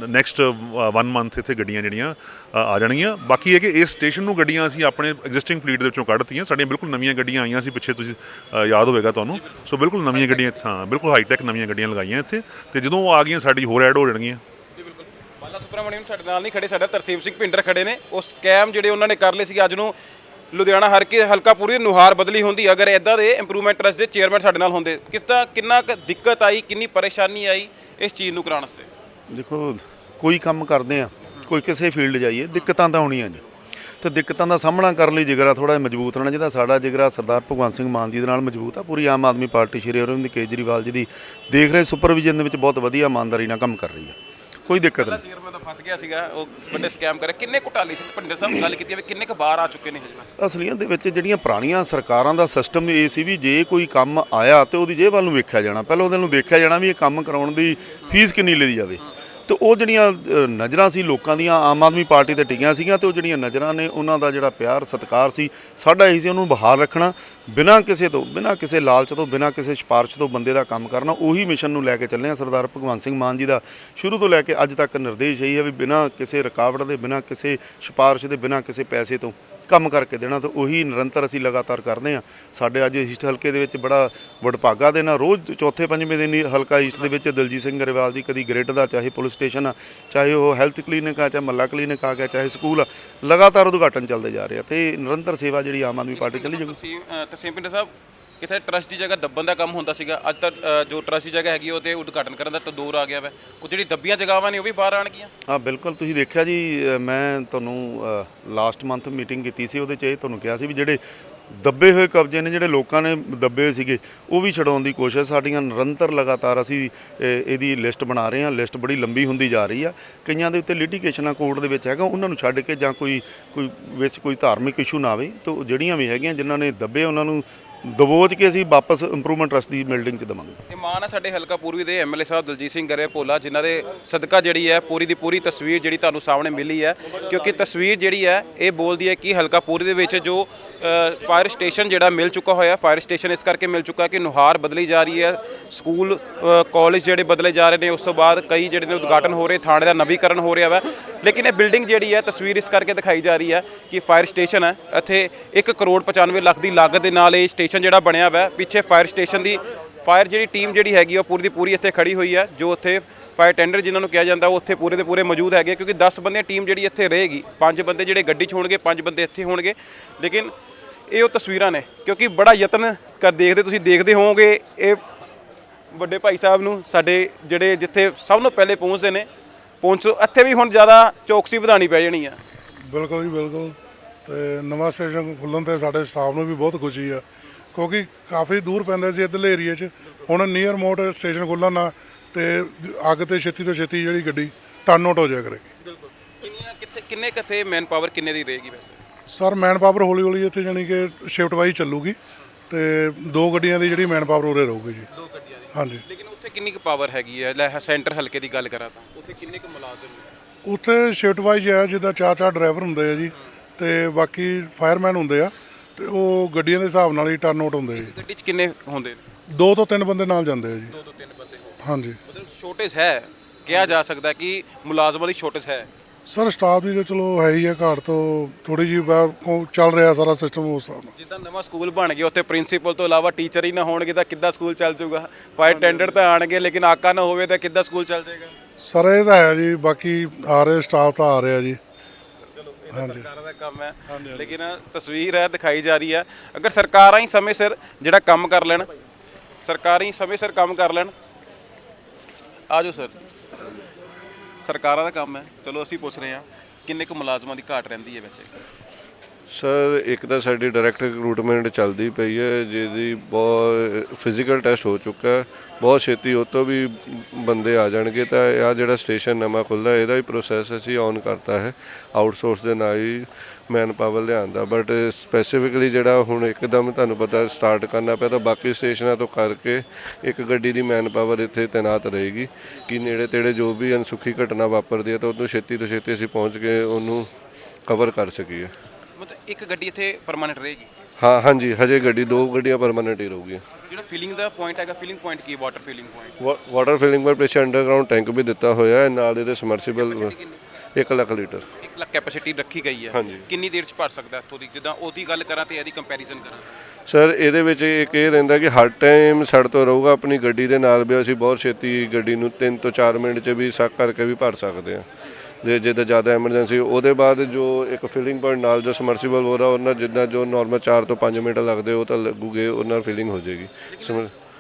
ਨੈਕਸਟ 1 ਮੰਥ ਇੱਥੇ ਗੱਡੀਆਂ ਜਿਹੜੀਆਂ ਅ, ਆ ਜਾਣਗੀਆਂ। ਬਾਕੀ ਇਹ ਕਿ ਇਸ ਸਟੇਸ਼ਨ ਨੂੰ ਗੱਡੀਆਂ ਅਸੀਂ ਆਪਣੇ ਐਗਜ਼ਿਸਟਿੰਗ ਫਲੀਟ ਦੇ ਵਿੱਚੋਂ ਕੱਢਤੀਆਂ। ਸਾਡੀਆਂ ਬਿਲਕੁਲ ਨਵੀਆਂ ਗੱਡੀਆਂ ਆਈਆਂ ਸੀ ਪਿੱਛੇ ਤੁਸੀਂ ਅ, ਯਾਦ ਹੋਵੇਗਾ ਤੁਹਾਨੂੰ। ਸੋ ਬਿਲਕੁਲ ਨਵੀਆਂ ਗੱਡੀਆਂ ਇੱਥੇ- ਹਾਂ ਬਿਲਕੁਲ ਹਾਈਟੈਕ ਨਵੀਆਂ ਗੱਡੀਆਂ ਲਗਾਈਆਂ ਇੱਥੇ। ਤੇ ਜਦੋਂ ਉਹ ਆ ਗਈਆਂ ਸਾਡੀ ਹੋਰ ਐਡ ਹੋ ਜਾਣਗੀਆਂ। ਜੀ ਬਿਲਕੁਲ। ਬਾਲਾ ਸੁਪਰਮਣੀਅਮ ਸਾਡੇ ਨਾਲ ਨਹੀਂ ਖੜੇ ਸਾਡਾ ਤਰਸੀਮ ਸਿੰਘ ਭਿੰਡਰ ਖੜੇ ਨੇ। ਉਸ ਕੈਮ ਜਿਹੜੇ ਉਹਨਾਂ ਨੇ ਕਰ ਲਏ ਸੀ ਅੱਜ ਨੂੰ ਲੁਧਿਆਣਾ ਹਰ ਹਲਕਾ ਪੂਰੀ ਨੁਹਾਰ ਬਦਲੀ ਹੁੰਦੀ, ਅਗਰ ਇਦਾਂ ਦੇ ਇੰਪਰੂਵਮੈਂਟ ਟਰਸਟ ਦੇ ਚੇਅਰਮੈਨ ਸਾਡੇ ਨਾਲ ਹੁੰਦੇ ਕਿਤਾ ਕਿੰਨਾ ਕੁ ਦਿੱਕਤ ਆਈ, ਕਿੰਨੀ ਪਰੇਸ਼ਾਨੀ ਆਈ ਇਸ ਚੀਜ਼ ਨੂੰ ਕਰਾਉਣ ਵਾਸਤੇ? ਦੇਖੋ, ਕੋਈ ਕੰਮ ਕਰਦੇ ਆ, ਕੋਈ ਕਿਸੇ ਫੀਲਡ ਜਾਈਏ, ਦਿੱਕਤਾਂ ਤਾਂ ਆਉਣੀਆਂ ਜੀ। ਤੇ ਦਿੱਕਤਾਂ ਦਾ ਸਾਹਮਣਾ ਕਰਨ ਲਈ ਜਿਗਰਾ ਥੋੜਾ ਮਜ਼ਬੂਤ ਰਹਿਣਾ ਜਿਹਦਾ ਸਾਡਾ ਜਿਗਰਾ ਸਰਦਾਰ ਭਗਵੰਤ ਸਿੰਘ ਮਾਨ ਜੀ ਦੇ ਨਾਲ ਮਜ਼ਬੂਤ ਆ। ਪੂਰੀ ਆਮ ਆਦਮੀ ਪਾਰਟੀ ਸ਼੍ਰੀ ਅਰਵਿੰਦ ਕੇਜਰੀਵਾਲ ਜੀ ਦੀ ਦੇਖ ਰਹੇ ਸੁਪਰਵਿਜ਼ਨ ਦੇ ਵਿੱਚ ਬਹੁਤ ਵਧੀਆ ਇਮਾਨਦਾਰੀ ਨਾਲ ਕੰਮ ਕਰ ਰਹੀ ਆ। ਕੋਈ ਦਿੱਕਤ ਨਹੀਂ। ਚੇਅਰਮੈਨ ਤਾਂ ਫਸ ਗਿਆ ਸੀਗਾ ਉਹ ਵੱਡੇ ਸਕੈਮ ਕਰੇ। ਕਿੰਨੇ ਘੁਟਾਲੇ ਸੀ? ਭਿੰਡਰ ਸਾਹਿਬ ਗੱਲ ਕੀਤੀ ਵੀ ਕਿੰਨੇ ਕੁ ਬਾਹਰ ਆ ਚੁੱਕੇ ਨੇ ਹਜੇ ਅਸਲੀਅਤ ਦੇ ਵਿੱਚ ਜਿਹੜੀਆਂ ਪੁਰਾਣੀਆਂ ਸਰਕਾਰਾਂ ਦਾ ਸਿਸਟਮ ਇਹ ਸੀ ਵੀ ਜੇ ਕੋਈ ਕੰਮ ਆਇਆ ਤੇ ਉਹਦੀ ਜੇਬ ਵੱਲ ਨੂੰ ਵੇਖਿਆ ਜਾਣਾ। ਪਹਿਲਾਂ ਉਹਦੇ ਨੂੰ ਦੇਖਿਆ ਜਾਣਾ ਵੀ ਇਹ ਕੰਮ ਕਰਾਉਣ ਦੀ ਫੀਸ ਕਿੰਨੀ ਲਈ ਜਾਵੇ। ਤੇ ਉਹ ਜਿਹੜੀਆਂ ਨਜ਼ਰਾਂ ਸੀ, ਲੋਕਾਂ ਦੀਆਂ, ਆਮ ਆਦਮੀ ਪਾਰਟੀ ਤੇ ਟਿਕੀਆਂ ਸੀਗੀਆਂ ਤੇ ਉਹ ਜਿਹੜੀਆਂ ਨਜ਼ਰਾਂ ਨੇ, ਉਹਨਾਂ ਦਾ ਜਿਹੜਾ ਪਿਆਰ, ਸਤਿਕਾਰ ਸੀ, ਸਾਡਾ ਇਹੀ ਸੀ ਉਹਨੂੰ ਬਹਾਲ ਰੱਖਣਾ, ਬਿਨਾਂ ਕਿਸੇ ਤੋਂ, ਬਿਨਾਂ ਕਿਸੇ ਲਾਲਚ ਤੋਂ, ਬਿਨਾਂ ਕਿਸੇ ਸਿਫਾਰਿਸ਼ ਤੋਂ ਬੰਦੇ ਦਾ ਕੰਮ ਕਰਨਾ, ਉਹੀ ਮਿਸ਼ਨ ਨੂੰ ਲੈ ਕੇ ਚੱਲੇ ਆ ਸਰਦਾਰ ਭਗਵੰਤ ਸਿੰਘ ਮਾਨ ਜੀ ਦਾ। ਸ਼ੁਰੂ ਤੋਂ ਲੈ ਕੇ ਅੱਜ ਤੱਕ ਨਿਰਦੇਸ਼ ਇਹੀ ਹੈ ਵੀ ਬਿਨਾਂ ਕਿਸੇ ਰੁਕਾਵਟ ਦੇ, ਬਿਨਾਂ ਕਿਸੇ ਸਿਫਾਰਿਸ਼ ਦੇ, ਬਿਨਾਂ ਕਿਸੇ ਪੈਸੇ ਤੋਂ ਕੰਮ ਕਰਕੇ ਦੇਣਾ ਤੇ ਉਹੀ ਨਿਰੰਤਰ ਅਸੀਂ ਲਗਾਤਾਰ ਕਰਦੇ ਆ ਸਾਡੇ ਅੱਜ ਈਸਟ ਹਲਕੇ ਦੇ ਵਿੱਚ ਬੜਾ ਵਡਭਾਗਾ ਦੇ ਨਾਲ ਰੋਜ਼ ਚੌਥੇ ਪੰਜਵੇਂ ਦਿਨ ਹਲਕਾ ਈਸਟ ਦੇ ਵਿੱਚ ਦਲਜੀਤ ਸਿੰਘ ਗਰੇਵਾਲ ਜੀ ਕਦੀ ਗ੍ਰਿਡ ਦਾ ਚਾਹੇ ਪੁਲਿਸ ਸਟੇਸ਼ਨ ਆ ਚਾਹੇ ਉਹ ਹੈਲਥ ਕਲੀਨਿਕ ਆ ਚਾਹੇ ਮੱਲਾ ਕਲੀਨਿਕ ਆ ਗਿਆ ਚਾਹੇ ਸਕੂਲ ਆ ਲਗਾਤਾਰ ਉਦਘਾਟਨ ਚੱਲਦੇ ਜਾ ਰਿਹਾ ਆ ਤੇ ਨਿਰੰਤਰ ਸੇਵਾ ਜਿਹੜੀ ਆਮ ਆਦਮੀ ਪਾਰਟੀ ਚੱਲੀ ਜਾਊਗੀ ਤਸੀਮ ਅ, ਸਾਹਿਬ ਕਿਥੇ ਟਰਸਟ ਦੀ ਜਗ੍ਹਾ ਦੱਬਣ ਦਾ ਕੰਮ ਹੁੰਦਾ ਸੀਗਾ। ਅੱਜ ਤੱਕ ਅ, ਜੋ ਟਰਸਟ ਦੀ ਜਗ੍ਹਾ ਹੈਗੀ ਉਹ ਤੇ ਉਦਘਾਟਨ ਕਰਨ ਦਾ ਤਦੂਰ ਆ ਗਿਆ ਵਾ। ਉਹ ਜਿਹੜੀ ਦੱਬੀਆਂ ਜਗ੍ਹਾਵਾਂ ਨੇ ਉਹ ਵੀ ਬਾਹਰ ਆਣਗੀਆਂ ਹਾਂ ਬਿਲਕੁਲ। ਤੁਸੀਂ ਦੇਖਿਆ ਜੀ ਅ, ਮੈਂ ਤੁਹਾਨੂੰ ਲਾਸਟ ਮੰਥ ਮੀਟਿੰਗ ਕੀਤੀ ਸੀ ਉਹਦੇ 'ਚ ਇਹ ਤੁਹਾਨੂੰ ਕਿਹਾ ਸੀ ਵੀ ਜਿਹੜੇ ਦੱਬੇ ਹੋਏ ਕਬਜ਼ੇ ਨੇ ਜਿਹੜੇ ਲੋਕਾਂ ਨੇ ਦੱਬੇ ਹੋਏ ਸੀਗੇ ਉਹ ਵੀ ਛਡਾਉਣ ਦੀ ਕੋਸ਼ਿਸ਼ ਸਾਡੀਆਂ ਨਿਰੰਤਰ ਲਗਾਤਾਰ ਅਸੀਂ ਅ, ਇਹਦੀ ਲਿਸਟ ਬਣਾ ਰਹੇ ਹਾਂ। ਲਿਸਟ ਬੜੀ ਲੰਬੀ ਹੁੰਦੀ ਜਾ ਰਹੀ ਆ। ਕਈਆਂ ਦੇ ਉੱਤੇ ਲਿਟੀਗੇਸ਼ਨਾਂ ਕੋਰਟ ਦੇ ਵਿੱਚ ਹੈਗਾ ਉਹਨਾਂ ਨੂੰ ਛੱਡ ਕੇ ਜਾਂ ਕੋਈ ਕੋਈ ਵਿੱਚ ਕੋਈ ਧਾਰਮਿਕ ਇਸ਼ੂ ਨਾ ਆਵੇ। ਤਾਂ ਉਹ ਜਿਹੜੀਆਂ ਵੀ ਹੈਗੀਆਂ ਜਿਨ੍ਹਾਂ ਨੇ ਦੱਬੇ ਉਹਨਾਂ ਨੂੰ ਦਬੋਚ ਕੇ ਅਸੀਂ ਵਾਪਸ ਇੰਪਰੂਵਮੈਂਟ ਟਰਸਟ ਦੀ ਬਿਲਡਿੰਗ 'ਚ ਦੇਵਾਂਗੇ। ਇਹ ਮਾਨ ਹੈ ਸਾਡੇ ਹਲਕਾ ਪੂਰਬੀ ਦੇ ਐਮਐਲਏ ਸਾਹਿਬ ਦਲਜੀਤ ਸਿੰਘ ਗਰੇ ਭੋਲਾ, ਜਿਨ੍ਹਾਂ ਦੇ ਸਦਕਾ ਜਿਹੜੀ ਹੈ, ਪੂਰੀ ਦੀ ਪੂਰੀ ਤਸਵੀਰ ਜਿਹੜੀ ਤੁਹਾਨੂੰ ਸਾਹਮਣੇ ਮਿਲੀ ਹੈ, ਕਿਉਂਕਿ ਤਸਵੀਰ ਜਿਹੜੀ ਹੈ, ਇਹ ਬੋਲਦੀ ਹੈ ਕਿ ਹਲਕਾ ਪੂਰੀ ਦੇ ਵਿੱਚ ਜੋ ਫਾਇਰ ਸਟੇਸ਼ਨ ਜਿਹੜਾ ਮਿਲ ਚੁੱਕਾ ਹੋਇਆ ਫਾਇਰ ਸਟੇਸ਼ਨ ਇਸ ਕਰਕੇ ਮਿਲ ਚੁੱਕਾ ਕਿ ਨੁਹਾਰ ਬਦਲੀ ਜਾ ਰਹੀ ਹੈ ਸਕੂਲ ਕਾਲਜ ਜਿਹੜੇ ਬਦਲੇ ਜਾ ਰਹੇ ਨੇ, ਉਸ ਤੋਂ ਬਾਅਦ ਕਈ ਜਿਹੜੇ ਨੇ ਉਦਘਾਟਨ ਹੋ ਰਹੇ, ਥਾਣੇ ਦਾ ਨਵੀਕਰਨ ਹੋ ਰਿਹਾ ਵਾ। ਲੇਕਿਨ ਇਹ ਬਿਲਡਿੰਗ ਜਿਹੜੀ ਹੈ ਤਸਵੀਰ ਇਸ ਕਰਕੇ ਦਿਖਾਈ ਜਾ ਰਹੀ ਹੈ ਕਿ ਫਾਇਰ ਸਟੇਸ਼ਨ ਹੈ। ਇੱਥੇ 1 ਕਰੋੜ 95 ਲੱਖ ਦੀ ਲਾਗਤ ਦੇ ਨਾਲ ਇਹ ਸਟੇਸ਼ਨ ਜਿਹੜਾ ਬਣਿਆ ਵਾ ਪਿੱਛੇ ਫਾਇਰ ਸਟੇਸ਼ਨ ਦੀ ਫਾਇਰ ਜਿਹੜੀ ਟੀਮ ਜਿਹੜੀ ਹੈਗੀ ਆ, ਉਹ ਪੂਰੀ ਦੀ ਪੂਰੀ ਇੱਥੇ ਖੜੀ ਹੋਈ ਹੈ ਜੋ ਉੱਥੇ ਫਾਇਰ ਟੈਂਡਰ ਜਿਨ੍ਹਾਂ ਨੂੰ ਕਿਹਾ ਜਾਂਦਾ ਉਹ ਉੱਥੇ ਪੂਰੇ ਦੇ ਪੂਰੇ ਮੌਜੂਦ ਹੈਗੇ ਕਿਉਂਕਿ 10 ਬੰਦੇ ਟੀਮ ਜਿਹੜੀ ਇੱਥੇ ਰਹੇਗੀ। ਪੰਜ ਬੰਦੇ ਜਿਹੜੇ ਗੱਡੀ 'ਚ ਹੋਣਗੇ ਪੰਜ ਬੰਦੇ ਇੱਥੇ ਹੋਣਗੇ। ਲੇਕਿਨ ਇਹ ਉਹ ਤਸਵੀਰਾਂ ਨੇ ਕਿਉਂਕਿ ਬੜਾ ਯਤਨ ਕਰ ਦੇਖਦੇ ਤੁਸੀਂ ਦੇਖਦੇ ਹੋਵੋਗੇ ਇਹ ਵੱਡੇ ਭਾਈ ਸਾਹਿਬ ਨੂੰ ਸਾਡੇ ਜਿਹੜੇ ਜਿੱਥੇ ਸਭ ਨੂੰ ਪਹਿਲੇ ਪਹੁੰਚਦੇ ਨੇ ਪਹੁੰਚ ਇੱਥੇ ਵੀ ਹੁਣ ਜ਼ਿਆਦਾ ਚੌਕਸੀ ਵਧਾਣੀ ਪੈ ਜਾਣੀ ਆ। ਬਿਲਕੁਲ ਜੀ ਬਿਲਕੁਲ। ਤੇ ਨਵਾਂ ਸਟੇਸ਼ਨ ਖੁੱਲਣ ਤੇ ਸਾਡੇ ਸਟਾਫ ਨੂੰ ਵੀ ਬਹੁਤ ਖੁਸ਼ੀ ਆ ਕਿਉਂਕਿ ਕਾਫੀ ਦੂਰ ਪੈਂਦਾ ਸੀ ਇੱਧਰਲੇ ਏਰੀਏ 'ਚ। ਹੁਣ ਨੀਅਰ ਮੋਟ ਸਟੇਸ਼ਨ ਖੁੱਲ੍ਹਣ ਨਾਲ ਤੇ ਅੱਗ ਤੇ ਛੇਤੀ ਤੋਂ ਛੇਤੀ ਜਿਹੜੀ ਗੱਡੀ ਟਰਨ ਆਊਟ ਹੋ ਜਾਇਆ ਕਰੇਗੀ। ਬਿਲਕੁਲ। ਕਿੰਨੀਆਂ ਕਿੱਥੇ ਕਿੰਨੇ ਕਿੱਥੇ ਮੈਨ ਪਾਵਰ ਕਿੰਨੇ ਦੀ ਰਹੇਗੀ ਵੈਸੇ? ਸਰ ਮੈਨ ਪਾਵਰ ਹੌਲੀ ਹੌਲੀ ਇੱਥੇ ਜਾਣੀ ਕਿ ਸ਼ਿਫਟ ਵਾਈਜ਼ ਚੱਲੂਗੀ ਤੇ ਦੋ ਗੱਡੀਆਂ ਦੀ ਜਿਹੜੀ ਮੈਨ ਪਾਵਰ ਉਰੇ ਰਹੂਗੀ ਜੀ। ਦੋ ਗੱਡੀਆਂ ਹਾਂਜੀ। ਲੇਕਿਨ ਉੱਥੇ ਕਿੰਨੀ ਕੁ ਪਾਵਰ ਹੈਗੀ ਹੈ? ਲੈ ਸੈਂਟਰ ਹਲਕੇ ਦੀ ਗੱਲ ਕਰਾਂ ਤਾਂ। ਉੱਥੇ ਕਿੰਨੇ ਕੁ ਮੁਲਾਜ਼ਮ ਨੇ? ਉੱਥੇ ਸ਼ਿਫਟ ਵਾਈਜ਼ ਹੈ ਜਿੱਦਾਂ ਚਾਰ ਚਾਰ ਡਰਾਈਵਰ ਹੁੰਦੇ ਆ ਜੀ ਤੇ ਬਾਕੀ ਫਾਇਰਮੈਨ ਹੁੰਦੇ ਆ ਤੇ ਉਹ ਗੱਡੀਆਂ ਦੇ ਹਿਸਾਬ ਨਾਲ ਹੀ ਟਰਨ ਆਊਟ ਹੁੰਦੇ ਜੀ। ਗੱਡੀ 'ਚ ਕਿੰਨੇ ਹੁੰਦੇ ਨੇ? ਦੋ ਤੋਂ ਤਿੰਨ ਬੰਦੇ ਨਾਲ ਜਾਂਦੇ ਆ ਜੀ। ਦੋ ਤੋਂ ਤਿੰਨ ਬੰਦੇ ਹੋ ਹਾਂਜੀ। ਮਤਲਬ ਸ਼ੋਰਟੇਜ ਹੈ? ਕਿਹਾ ਜਾ ਸਕਦਾ ਕਿ ਮੁਲਾਜ਼ਮਾਂ ਦੀ ਸ਼ੋਰਟੇਜ ਹੈ? ਸਰ ਸਟਾਫ ਦੀ ਤਾਂ ਚਲੋ ਹੈ ਹੀ ਆ ਘਾਟ ਤੋਂ ਥੋੜੀ ਜੀ ਚੱਲ ਰਿਹਾ ਸਾਰਾ ਸਿਸਟਮ ਉਸ ਹਿਸਾਬ ਨਾਲ। ਜਿੱਦਾਂ ਨਵਾਂ ਸਕੂਲ ਬਣ ਗਿਆ ਉੱਥੇ ਪ੍ਰਿੰਸੀਪਲ ਤੋਂ ਇਲਾਵਾ ਟੀਚਰ ਹੀ ਨਾ ਹੋਣਗੇ ਤਾਂ ਕਿੱਦਾਂ ਸਕੂਲ ਚੱਲ ਜਾਊਗਾ? ਫਾਇਰ ਟੈਂਡਰ ਤਾਂ ਆਣਗੇ ਲੇਕਿਨ ਆਕਾ ਨਾ ਹੋਵੇ ਤਾਂ ਕਿੱਦਾਂ ਸਕੂਲ ਚੱਲ ਜਾਏਗਾ? ਸਰ ਇਹ ਤਾਂ ਹੈ ਜੀ ਬਾਕੀ ਆ ਰਹੇ ਸਟਾਫ ਤਾਂ ਆ ਰਿਹਾ ਜੀ। ਸਰਕਾਰਾਂ ਦਾ ਕੰਮ ਹੈ। ਲੇਕਿਨ ਤਸਵੀਰ ਹੈ ਦਿਖਾਈ ਜਾ ਰਹੀ ਹੈ ਅਗਰ ਸਰਕਾਰਾਂ ਹੀ ਸਮੇਂ ਸਿਰ ਜਿਹੜਾ ਕੰਮ ਕਰ ਲੈਣ ਸਰਕਾਰਾਂ ਹੀ ਸਮੇਂ ਸਿਰ ਕੰਮ ਕਰ ਲੈਣ। ਆਜੋ ਸਰ ਸਰਕਾਰਾਂ ਦਾ ਕੰਮ ਹੈ। ਚਲੋ ਅਸੀਂ ਪੁੱਛ ਰਹੇ ਹਾਂ, ਕਿੰਨੇ ਕੁ ਮੁਲਾਜ਼ਮਾਂ ਦੀ ਘਾਟ ਰਹਿੰਦੀ ਹੈ ਵੈਸੇ? ਸਰ, ਇੱਕ ਤਾਂ ਸਾਡੀ ਡਾਇਰੈਕਟ ਰਿਕਰੂਟਮੈਂਟ ਚੱਲਦੀ ਪਈ ਹੈ, ਜਿਹਦੀ ਬਹੁਤ ਫਿਜ਼ੀਕਲ ਟੈਸਟ ਹੋ ਚੁੱਕਾ ਬਹੁਤ ਛੇਤੀ ਉਹ ਤੋਂ ਵੀ ਬੰਦੇ ਆ ਜਾਣਗੇ ਤਾਂ ਆ ਜਿਹੜਾ ਸਟੇਸ਼ਨ ਨਵਾਂ ਖੁੱਲ੍ਹਾ ਇਹਦਾ ਵੀ ਪ੍ਰੋਸੈਸ ਅਸੀਂ ਔਨ ਕਰਤਾ ਹੈ। ਆਊਟਸੋਰਸ ਦੇ ਨਾਲ ਹੀ ਮੈਨ ਪਾਵਰ ਲਿਆਉਣ ਦਾ ਬਟ ਸਪੈਸੀਫਿਕਲੀ ਜਿਹੜਾ ਹੁਣ ਇੱਕਦਮ ਤੁਹਾਨੂੰ ਪਤਾ ਸਟਾਰਟ ਕਰਨਾ ਪਿਆ ਤਾਂ ਬਾਕੀ ਸਟੇਸ਼ਨਾਂ ਤੋਂ ਕਰਕੇ ਇੱਕ ਗੱਡੀ ਦੀ ਮੈਨ ਪਾਵਰ ਇੱਥੇ ਤਾਇਨਾਤ ਰਹੇਗੀ। ਕਿ ਨੇੜੇ ਤੇੜੇ ਜੋ ਵੀ ਅਨਸੁਖੀ ਘਟਨਾ ਵਾਪਰਦੀ ਹੈ ਤਾਂ ਉਹਨੂੰ ਛੇਤੀ ਤੋਂ ਛੇਤੀ ਅਸੀਂ ਪਹੁੰਚ ਕੇ ਉਹਨੂੰ ਕਵਰ ਕਰ ਸਕੀਏ। ਮਤਲਬ ਇੱਕ ਗੱਡੀ ਇੱਥੇ ਪਰਮਾਨੈਂਟ ਰਹੇਗੀ? ਹਾਂ ਹਾਂਜੀ ਹਜੇ ਗੱਡੀ ਦੋ ਗੱਡੀਆਂ ਪਰਮਾਨੈਂਟ ਹੀ ਰਹੂਗੀਆਂ। ਜਿਹੜਾ ਫਿਲਿੰਗ ਦਾ ਪੁਆਇੰਟ ਹੈਗਾ ਫਿਲਿੰਗ ਪੁਆਇੰਟ ਕੀ water filling point water filling ਪਰ ਪਿੱਛੇ ਅੰਡਰਗਰਾਉਂਡ ਟੈਂਕ ਵੀ ਦਿੱਤਾ ਹੋਇਆ ਹੈ ਨਾਲ ਇਹਦੇ submersible 1 lakh litre. 1 lakh capacity ਰੱਖੀ ਗਈ ਹੈ। ਹਾਂਜੀ। ਕਿੰਨੀ ਦੇਰ ਚ ਭਰ ਸਕਦਾ ਇੱਥੋਂ ਦੀ? ਜਿੱਦਾਂ ਉਹਦੀ ਗੱਲ ਕਰਾਂ ਤੇ ਇਹਦੀ ਕੰਪੈਰੀਜ਼ਨ ਕਰਾਂ। ਸਰ ਇਹਦੇ ਵਿੱਚ ਇੱਕ ਇਹ ਰਹਿੰਦਾ ਕਿ ਹਰ ਟਾਈਮ ਸਾਡੇ ਤੋਂ ਰਹੂਗਾ ਆਪਣੀ ਗੱਡੀ ਦੇ ਨਾਲ ਵੀ ਅਸੀਂ ਬਹੁਤ ਛੇਤੀ ਗੱਡੀ ਨੂੰ 3 ਤੋਂ 4 ਮਿੰਟ 'ਚ ਵੀ ਸੱਕ ਕਰਕੇ ਵੀ ਭਰ ਸਕਦੇ ਹਾਂ। ਜੇ ਜਿੱਦਾਂ ਜ਼ਿਆਦਾ ਐਮਰਜੈਂਸੀ ਉਹਦੇ ਬਾਅਦ ਜੋ ਇੱਕ ਫਿਲਿੰਗ ਪੁਆਇੰਟ ਨਾਲ ਜੋ ਸਮਰਸੀਬਲ ਹੋ ਰਿਹਾ ਉਹਨਾਂ ਜਿੱਦਾਂ ਜੋ ਨਾਰਮਲ 4 ਤੋਂ 5 ਮਿੰਟ ਲੱਗਦੇ ਉਹ ਤਾਂ ਲੱਗੂਗੇ ਉਹਨਾਂ ਨਾਲ ਫਿਲਿੰਗ ਹੋ ਜਾਏਗੀ।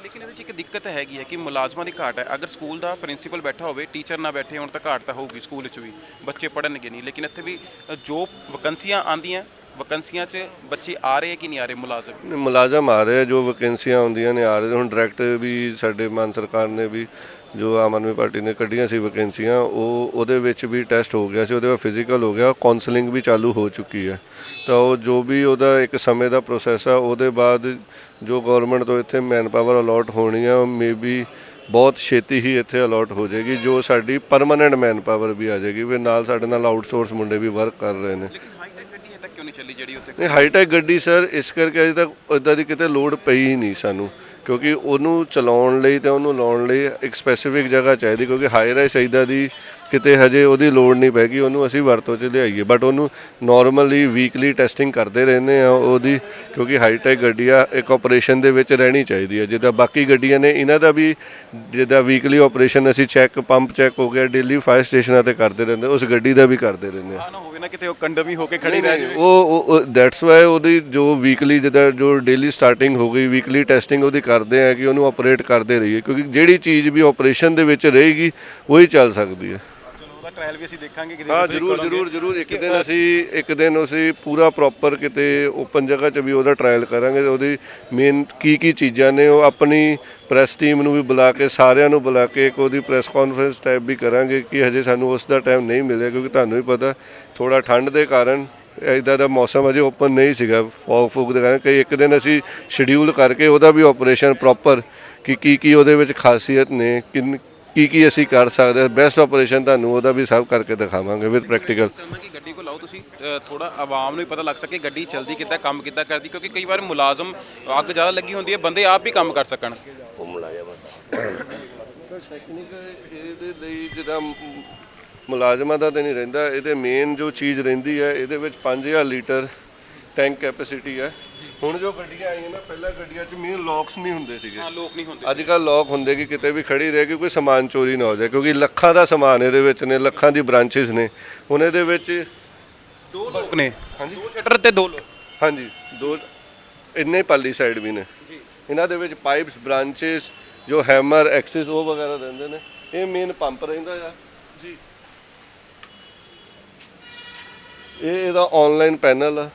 ਲੇਕਿਨ ਇਹਦੇ 'ਚ ਇੱਕ ਦਿੱਕਤ ਹੈਗੀ ਹੈ ਕਿ ਮੁਲਾਜ਼ਮਾਂ ਦੀ ਘਾਟ ਹੈ। ਅਗਰ ਸਕੂਲ ਦਾ ਪ੍ਰਿੰਸੀਪਲ ਬੈਠਾ ਹੋਵੇ ਟੀਚਰ ਨਾ ਬੈਠੇ ਹੋਣ ਤਾਂ ਘਾਟ ਤਾਂ ਹੋਊਗੀ ਸਕੂਲ 'ਚ ਵੀ ਬੱਚੇ ਪੜ੍ਹਨਗੇ ਨਹੀਂ। ਲੇਕਿਨ ਇੱਥੇ ਵੀ ਜੋ ਵੈਕੰਸੀਆਂ ਆਂਦੀਆਂ ਵੈਕੰਸੀਆਂ 'ਚ ਬੱਚੇ ਆ ਰਹੇ ਕਿ ਨਹੀਂ ਆ ਰਹੇ ਮੁਲਾਜ਼ਮ? ਮੁਲਾਜ਼ਮ ਆ ਰਹੇ ਜੋ ਵੈਕੈਂਸੀਆਂ ਆਉਂਦੀਆਂ ਨੇ ਆ ਰਹੇ ਹੁਣ ਡਾਇਰੈਕਟ ਵੀ ਸਾਡੇ ਮਾਨ ਸਰਕਾਰ ਨੇ ਵੀ ਜੋ ਆਮ ਆਦਮੀ ਪਾਰਟੀ ਨੇ ਕੱਢੀਆਂ ਸੀ ਵੈਕੈਂਸੀਆਂ ਉਹ ਉਹਦੇ ਵਿੱਚ ਵੀ ਟੈਸਟ ਹੋ ਗਿਆ ਸੀ ਉਹਦੇ ਬਾਅਦ ਫਿਜ਼ੀਕਲ ਹੋ ਗਿਆ ਕਾਉਂਸਲਿੰਗ ਵੀ ਚਾਲੂ ਹੋ ਚੁੱਕੀ ਹੈ। ਤਾਂ ਉਹ ਜੋ ਵੀ ਉਹਦਾ ਇੱਕ ਸਮੇਂ ਦਾ ਪ੍ਰੋਸੈਸ ਆ ਉਹਦੇ ਬਾਅਦ ਜੋ ਗਵਰਨਮੈਂਟ ਤੋਂ ਇੱਥੇ ਮੈਨ ਪਾਵਰ ਅਲਾਟ ਹੋਣੀ ਆ ਮੇਬੀ ਬਹੁਤ ਛੇਤੀ ਹੀ ਇੱਥੇ ਅਲਾਟ ਹੋ ਜਾਏਗੀ ਜੋ ਸਾਡੀ ਪਰਮਨੈਂਟ ਮੈਨ ਪਾਵਰ ਵੀ ਆ ਜਾਏਗੀ ਵੀ ਨਾਲ ਸਾਡੇ ਨਾਲ ਆਊਟਸੋਰਸ ਮੁੰਡੇ ਵੀ ਵਰਕ ਕਰ ਰਹੇ ਨੇ। ਲੇਕਿਨ ਹਾਈ ਟੈਕ ਗੱਡੀ ਨਹੀਂ ਨਹੀਂ ਸਰ ਇਸ ਕਰਕੇ ਅਜੇ ਤੱਕ ਇਦਾਂ ਦੀ ਕਿਤੇ ਲੋਡ ਪਈ ਹੀ ਨਹੀਂ ਸਾਨੂੰ। ਕਿਉਂਕਿ ਉਹਨੂੰ ਚਲਾਉਣ ਲਈ ਤੇ ਉਹਨੂੰ ਲਾਉਣ ਲਈ ਇੱਕ ਸਪੈਸੀਫਿਕ ਜਗ੍ਹਾ ਚਾਹੀਦੀ, ਕਿਉਂਕਿ ਹਾਈ ਰਾਈਸ ਇਦਾਂ ਦੀ ਕਿਤੇ ਹਜੇ ਉਹਦੀ ਲੋਡ ਨਹੀਂ ਪੈਗੀ ਉਹਨੂੰ ਅਸੀਂ ਵਰਤੋਂ 'ਚ ਲਿਆਈਏ। ਬਟ ਉਹਨੂੰ ਨਾਰਮਲੀ ਵੀਕਲੀ ਟੈਸਟਿੰਗ ਕਰਦੇ ਰਹਿੰਦੇ ਆ ਉਹਦੀ ਕਿਉਂਕਿ ਹਾਈਟੈਕ ਗੱਡੀ ਆ ਇੱਕ ਆਪਰੇਸ਼ਨ ਦੇ ਵਿੱਚ ਰਹਿਣੀ ਚਾਹੀਦੀ ਹੈ। ਜਿੱਦਾਂ ਬਾਕੀ ਗੱਡੀਆਂ ਨੇ ਇਹਨਾਂ ਦਾ ਵੀ ਜਿੱਦਾਂ ਵੀਕਲੀ ਆਪਰੇਸ਼ਨ ਅਸੀਂ ਚੈੱਕ ਪੰਪ ਚੈੱਕ ਹੋ ਗਿਆ ਡੇਲੀ ਫਾਇਰ ਸਟੇਸ਼ਨਾਂ ਤੇ ਕਰਦੇ ਰਹਿੰਦੇ ਉਸ ਗੱਡੀ ਦਾ ਵੀ ਕਰਦੇ ਰਹਿੰਦੇ ਆ ਨਾ ਹੋਵੇ ਨਾ ਕਿਤੇ ਉਹ ਕੰਡਮ ਹੀ ਕੇ ਖੜੀ ਰਹਿ ਜਾਵੇ। ਉਹ ਦੈਟਸ ਵਾਈ ਉਹਦੀ ਜੋ ਵੀਕਲੀ ਜਿਹਦਾ ਜੋ ਡੇਲੀ ਸਟਾਰਟਿੰਗ ਹੋ ਗਈ ਵੀਕਲੀ ਟੈਸਟਿੰਗ ਉਹਦੀ ਕਰਦੇ ਆ ਕਿ ਉਹਨੂੰ ਆਪਰੇਟ ਕਰਦੇ ਰਹੀਏ ਕਿਉਂਕਿ ਜਿਹੜੀ ਚੀਜ਼ ਵੀ ਆਪਰੇਸ਼ਨ ਦੇ ਵਿੱਚ ਰਹੇਗੀ ਉਹੀ ਚੱਲ ਸਕਦੀ ਹੈ। ਟ੍ਰਾਇਲ ਵੀ ਅਸੀਂ ਦੇਖਾਂਗੇ ਕਿ ਹਾਂ ਜਰੂਰ ਜਰੂਰ ਜਰੂਰ। ਇੱਕ ਦਿਨ ਅਸੀਂ ਇੱਕ ਦਿਨ ਅਸੀਂ ਪੂਰਾ ਪ੍ਰੋਪਰ ਕਿਤੇ ਓਪਨ ਜਗ੍ਹਾ 'ਚ ਵੀ ਉਹਦਾ ਟਰਾਇਲ ਕਰਾਂਗੇ ਉਹਦੀ ਮੇਨ ਕੀ ਕੀ ਚੀਜ਼ਾਂ ਨੇ ਉਹ ਆਪਣੀ ਪ੍ਰੈਸ ਟੀਮ ਨੂੰ ਵੀ ਬੁਲਾ ਕੇ ਸਾਰਿਆਂ ਨੂੰ ਬੁਲਾ ਕੇ ਇੱਕ ਉਹਦੀ ਪ੍ਰੈਸ ਕਾਨਫਰੰਸ ਟਾਈਪ ਵੀ ਕਰਾਂਗੇ ਕਿ ਹਜੇ ਸਾਨੂੰ ਉਸ ਦਾ ਟਾਈਮ ਨਹੀਂ ਮਿਲਿਆ ਕਿਉਂਕਿ ਤੁਹਾਨੂੰ ਵੀ ਪਤਾ ਥੋੜਾ ਠੰਡ ਦੇ ਕਾਰਨ ਇਦਾਂ ਦਾ ਮੌਸਮ ਅਜੇ ਓਪਨ ਨਹੀਂ ਸੀਗਾ। ਫੌਗ ਫੂਗ ਦੇ ਕਾਰਨ ਕਿ ਇੱਕ ਦਿਨ ਅਸੀਂ ਸ਼ਡਿਊਲ ਕਰਕੇ ਉਹਦਾ ਵੀ ਆਪਰੇਸ਼ਨ ਪ੍ਰੋਪਰ ਕਿ ਕੀ ਕੀ ਉਹਦੇ ਵਿੱਚ ਖਾਸੀਅਤ ਨੇ ਕਿੰਨ ਕੀ ਕੀ ਅਸੀਂ ਕਰ ਸਕਦੇ ਹਾਂ? ਬੈਸਟ ਆਪਰੇਸ਼ਨ ਤੁਹਾਨੂੰ ਉਹਦਾ ਵੀ ਸਭ ਕਰਕੇ ਦਿਖਾਵਾਂਗੇ ਵਿਦ ਪ੍ਰੈਕਟੀਕਲ ਗੱਡੀ ਕੋ ਲਾਓ ਤੁਸੀਂ ਥੋੜਾ ਆਵਾਮ ਨੂੰ ਪਤਾ ਲੱਗ ਸਕੇ ਗੱਡੀ ਚਲਦੀ ਕਿੱਦਾਂ ਕੰਮ ਕਿੱਦਾਂ ਕਰਦੀ ਕਿਉਂਕਿ ਕਈ ਵਾਰ ਮੁਲਾਜ਼ਮ ਅੱਗ ਜ਼ਿਆਦਾ ਲੱਗੀ ਹੁੰਦੀ ਹੈ ਬੰਦੇ ਆਪ ਵੀ ਕੰਮ ਕਰ ਸਕਣ। ਟੈਕਨੀਕਲ ਇਹਦੇ ਲਈ ਜਿਹਦਾ ਮੁਲਾਜ਼ਮਾਂ ਦਾ ਤਾਂ ਨਹੀਂ ਰਹਿੰਦਾ ਇਹਦੇ ਮੇਨ ਜੋ ਚੀਜ਼ ਰਹਿੰਦੀ ਹੈ ਇਹਦੇ ਵਿੱਚ 5000 ਲੀਟਰ ਟੈਂਕ ਕੈਪੈਸਿਟੀ ਹੈ। ਹੁਣ ਜੋ ਗੱਡੀਆਂ ਆਈਆਂ ਨਾ ਪਹਿਲਾਂ ਗੱਡੀਆਂ 'ਚ ਮੇਨ ਲੌਕਸ ਨਹੀਂ ਹੁੰਦੇ ਸੀਗੇ। ਹਾਂ ਲੋਕ ਨਹੀਂ ਹੁੰਦੇ ਅੱਜ ਕੱਲ ਲੌਕ ਹੁੰਦੇ ਕਿ ਕਿਤੇ ਵੀ ਖੜੀ ਰਹੇ ਕਿ ਕੋਈ ਸਮਾਨ ਚੋਰੀ ਨਾ ਹੋ ਜਾਏ ਕਿਉਂਕਿ ਲੱਖਾਂ ਦਾ ਸਮਾਨ ਇਹਦੇ ਵਿੱਚ ਨੇ ਲੱਖਾਂ ਦੀ ਬ੍ਰਾਂਚੇਸ ਨੇ। ਹੁਣ ਇਹਦੇ ਵਿੱਚ ਦੋ ਲੋਕ ਨੇ। ਦੋ ਸ਼ਟਰ ਤੇ ਦੋ ਲੋਕ ਹਾਂਜੀ ਦੋ ਇੰਨੇ ਪਾਲੀ ਸਾਈਡ ਵੀ ਨੇ। ਜੀ। ਇਹਨਾਂ ਦੇ ਵਿੱਚ ਪਾਈਪਸ ਬ੍ਰਾਂਚੇਸ ਜੋ ਹੈਮਰ ਐਕਸਿਸ ਉਹ ਵਗੈਰਾ ਰਹਿੰਦੇ ਨੇ। ਇਹ ਮੇਨ ਪੰਪ ਰਹਿੰਦਾ ਆ। ਜੀ। ਇਹ ਇਹਦਾ ਆਨਲਾਈਨ ਪੈਨਲ ਆ।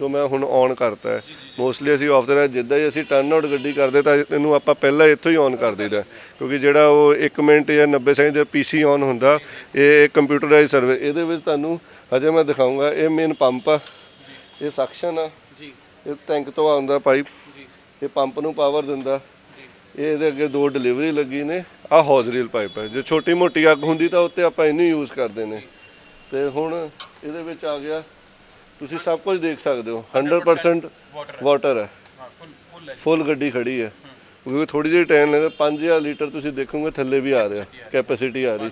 ਜੋ ਮੈਂ ਹੁਣ ਔਨ ਕਰਤਾ ਹੈ। ਮੋਸਟਲੀ ਅਸੀਂ ਆਫ ਦਾ ਜਿੱਦਾਂ ਹੀ ਅਸੀਂ ਟਰਨ ਆਊਟ ਗੱਡੀ ਕਰਦੇ ਤਾਂ ਇਹਨੂੰ ਆਪਾਂ ਪਹਿਲਾਂ ਇੱਥੋਂ ਹੀ ਔਨ ਕਰ ਦਈਦਾ ਕਿਉਂਕਿ ਜਿਹੜਾ ਉਹ 1 ਮਿੰਟ ਜਾਂ 90 ਸੈਕਿੰਡ ਦੇ ਪੀਸੀ ਔਨ ਹੁੰਦਾ ਇਹ ਕੰਪਿਊਟਰਾਈਜ਼ ਸਰਵੇ ਇਹਦੇ ਵਿੱਚ ਤੁਹਾਨੂੰ ਹਜੇ ਮੈਂ ਦਿਖਾਉਂਗਾ ਇਹ ਮੇਨ ਪੰਪ ਆ। ਇਹ ਸਕਸ਼ਨ ਆ। ਜੀ। ਇਹ ਟੈਂਕ ਤੋਂ ਆਉਂਦਾ ਪਾਈਪ ਜੀ। ਇਹ ਪੰਪ ਨੂੰ ਪਾਵਰ ਦਿੰਦਾ। ਜੀ। ਇਹ ਇਹਦੇ ਅੱਗੇ ਦੋ ਡਿਲੀਵਰੀ ਲੱਗੀ ਨੇ। ਆਹ ਹੌਜ਼ਰੀਲ ਪਾਈਪ ਹੈ ਜੇ ਛੋਟੀ ਮੋਟੀ ਅੱਗ ਹੁੰਦੀ ਤਾਂ ਉੱਤੇ ਆਪਾਂ ਇਹਨੂੰ ਯੂਜ਼ ਕਰਦੇ ਨੇ। ਤੇ ਹੁਣ ਇਹਦੇ ਵਿੱਚ ਆ ਗਿਆ ਤੁਸੀਂ ਸਭ ਕੁਝ ਦੇਖ ਸਕਦੇ ਹੋ 100% ਵਾਟਰ ਹੈ। ਫੁੱਲ ਗੱਡੀ ਖੜੀ ਹੈ। ਕਿਉਂਕਿ ਥੋੜੀ ਜਿਹੀ ਟਾਈਮ ਲੱਗਦਾ 5000 ਲੀਟਰ ਤੁਸੀਂ ਦੇਖੋਗੇ, ਥੱਲੇ ਵੀ ਆ ਰਿਹਾ ਕੈਪੈਸਿਟੀ ਆ ਰਹੀ।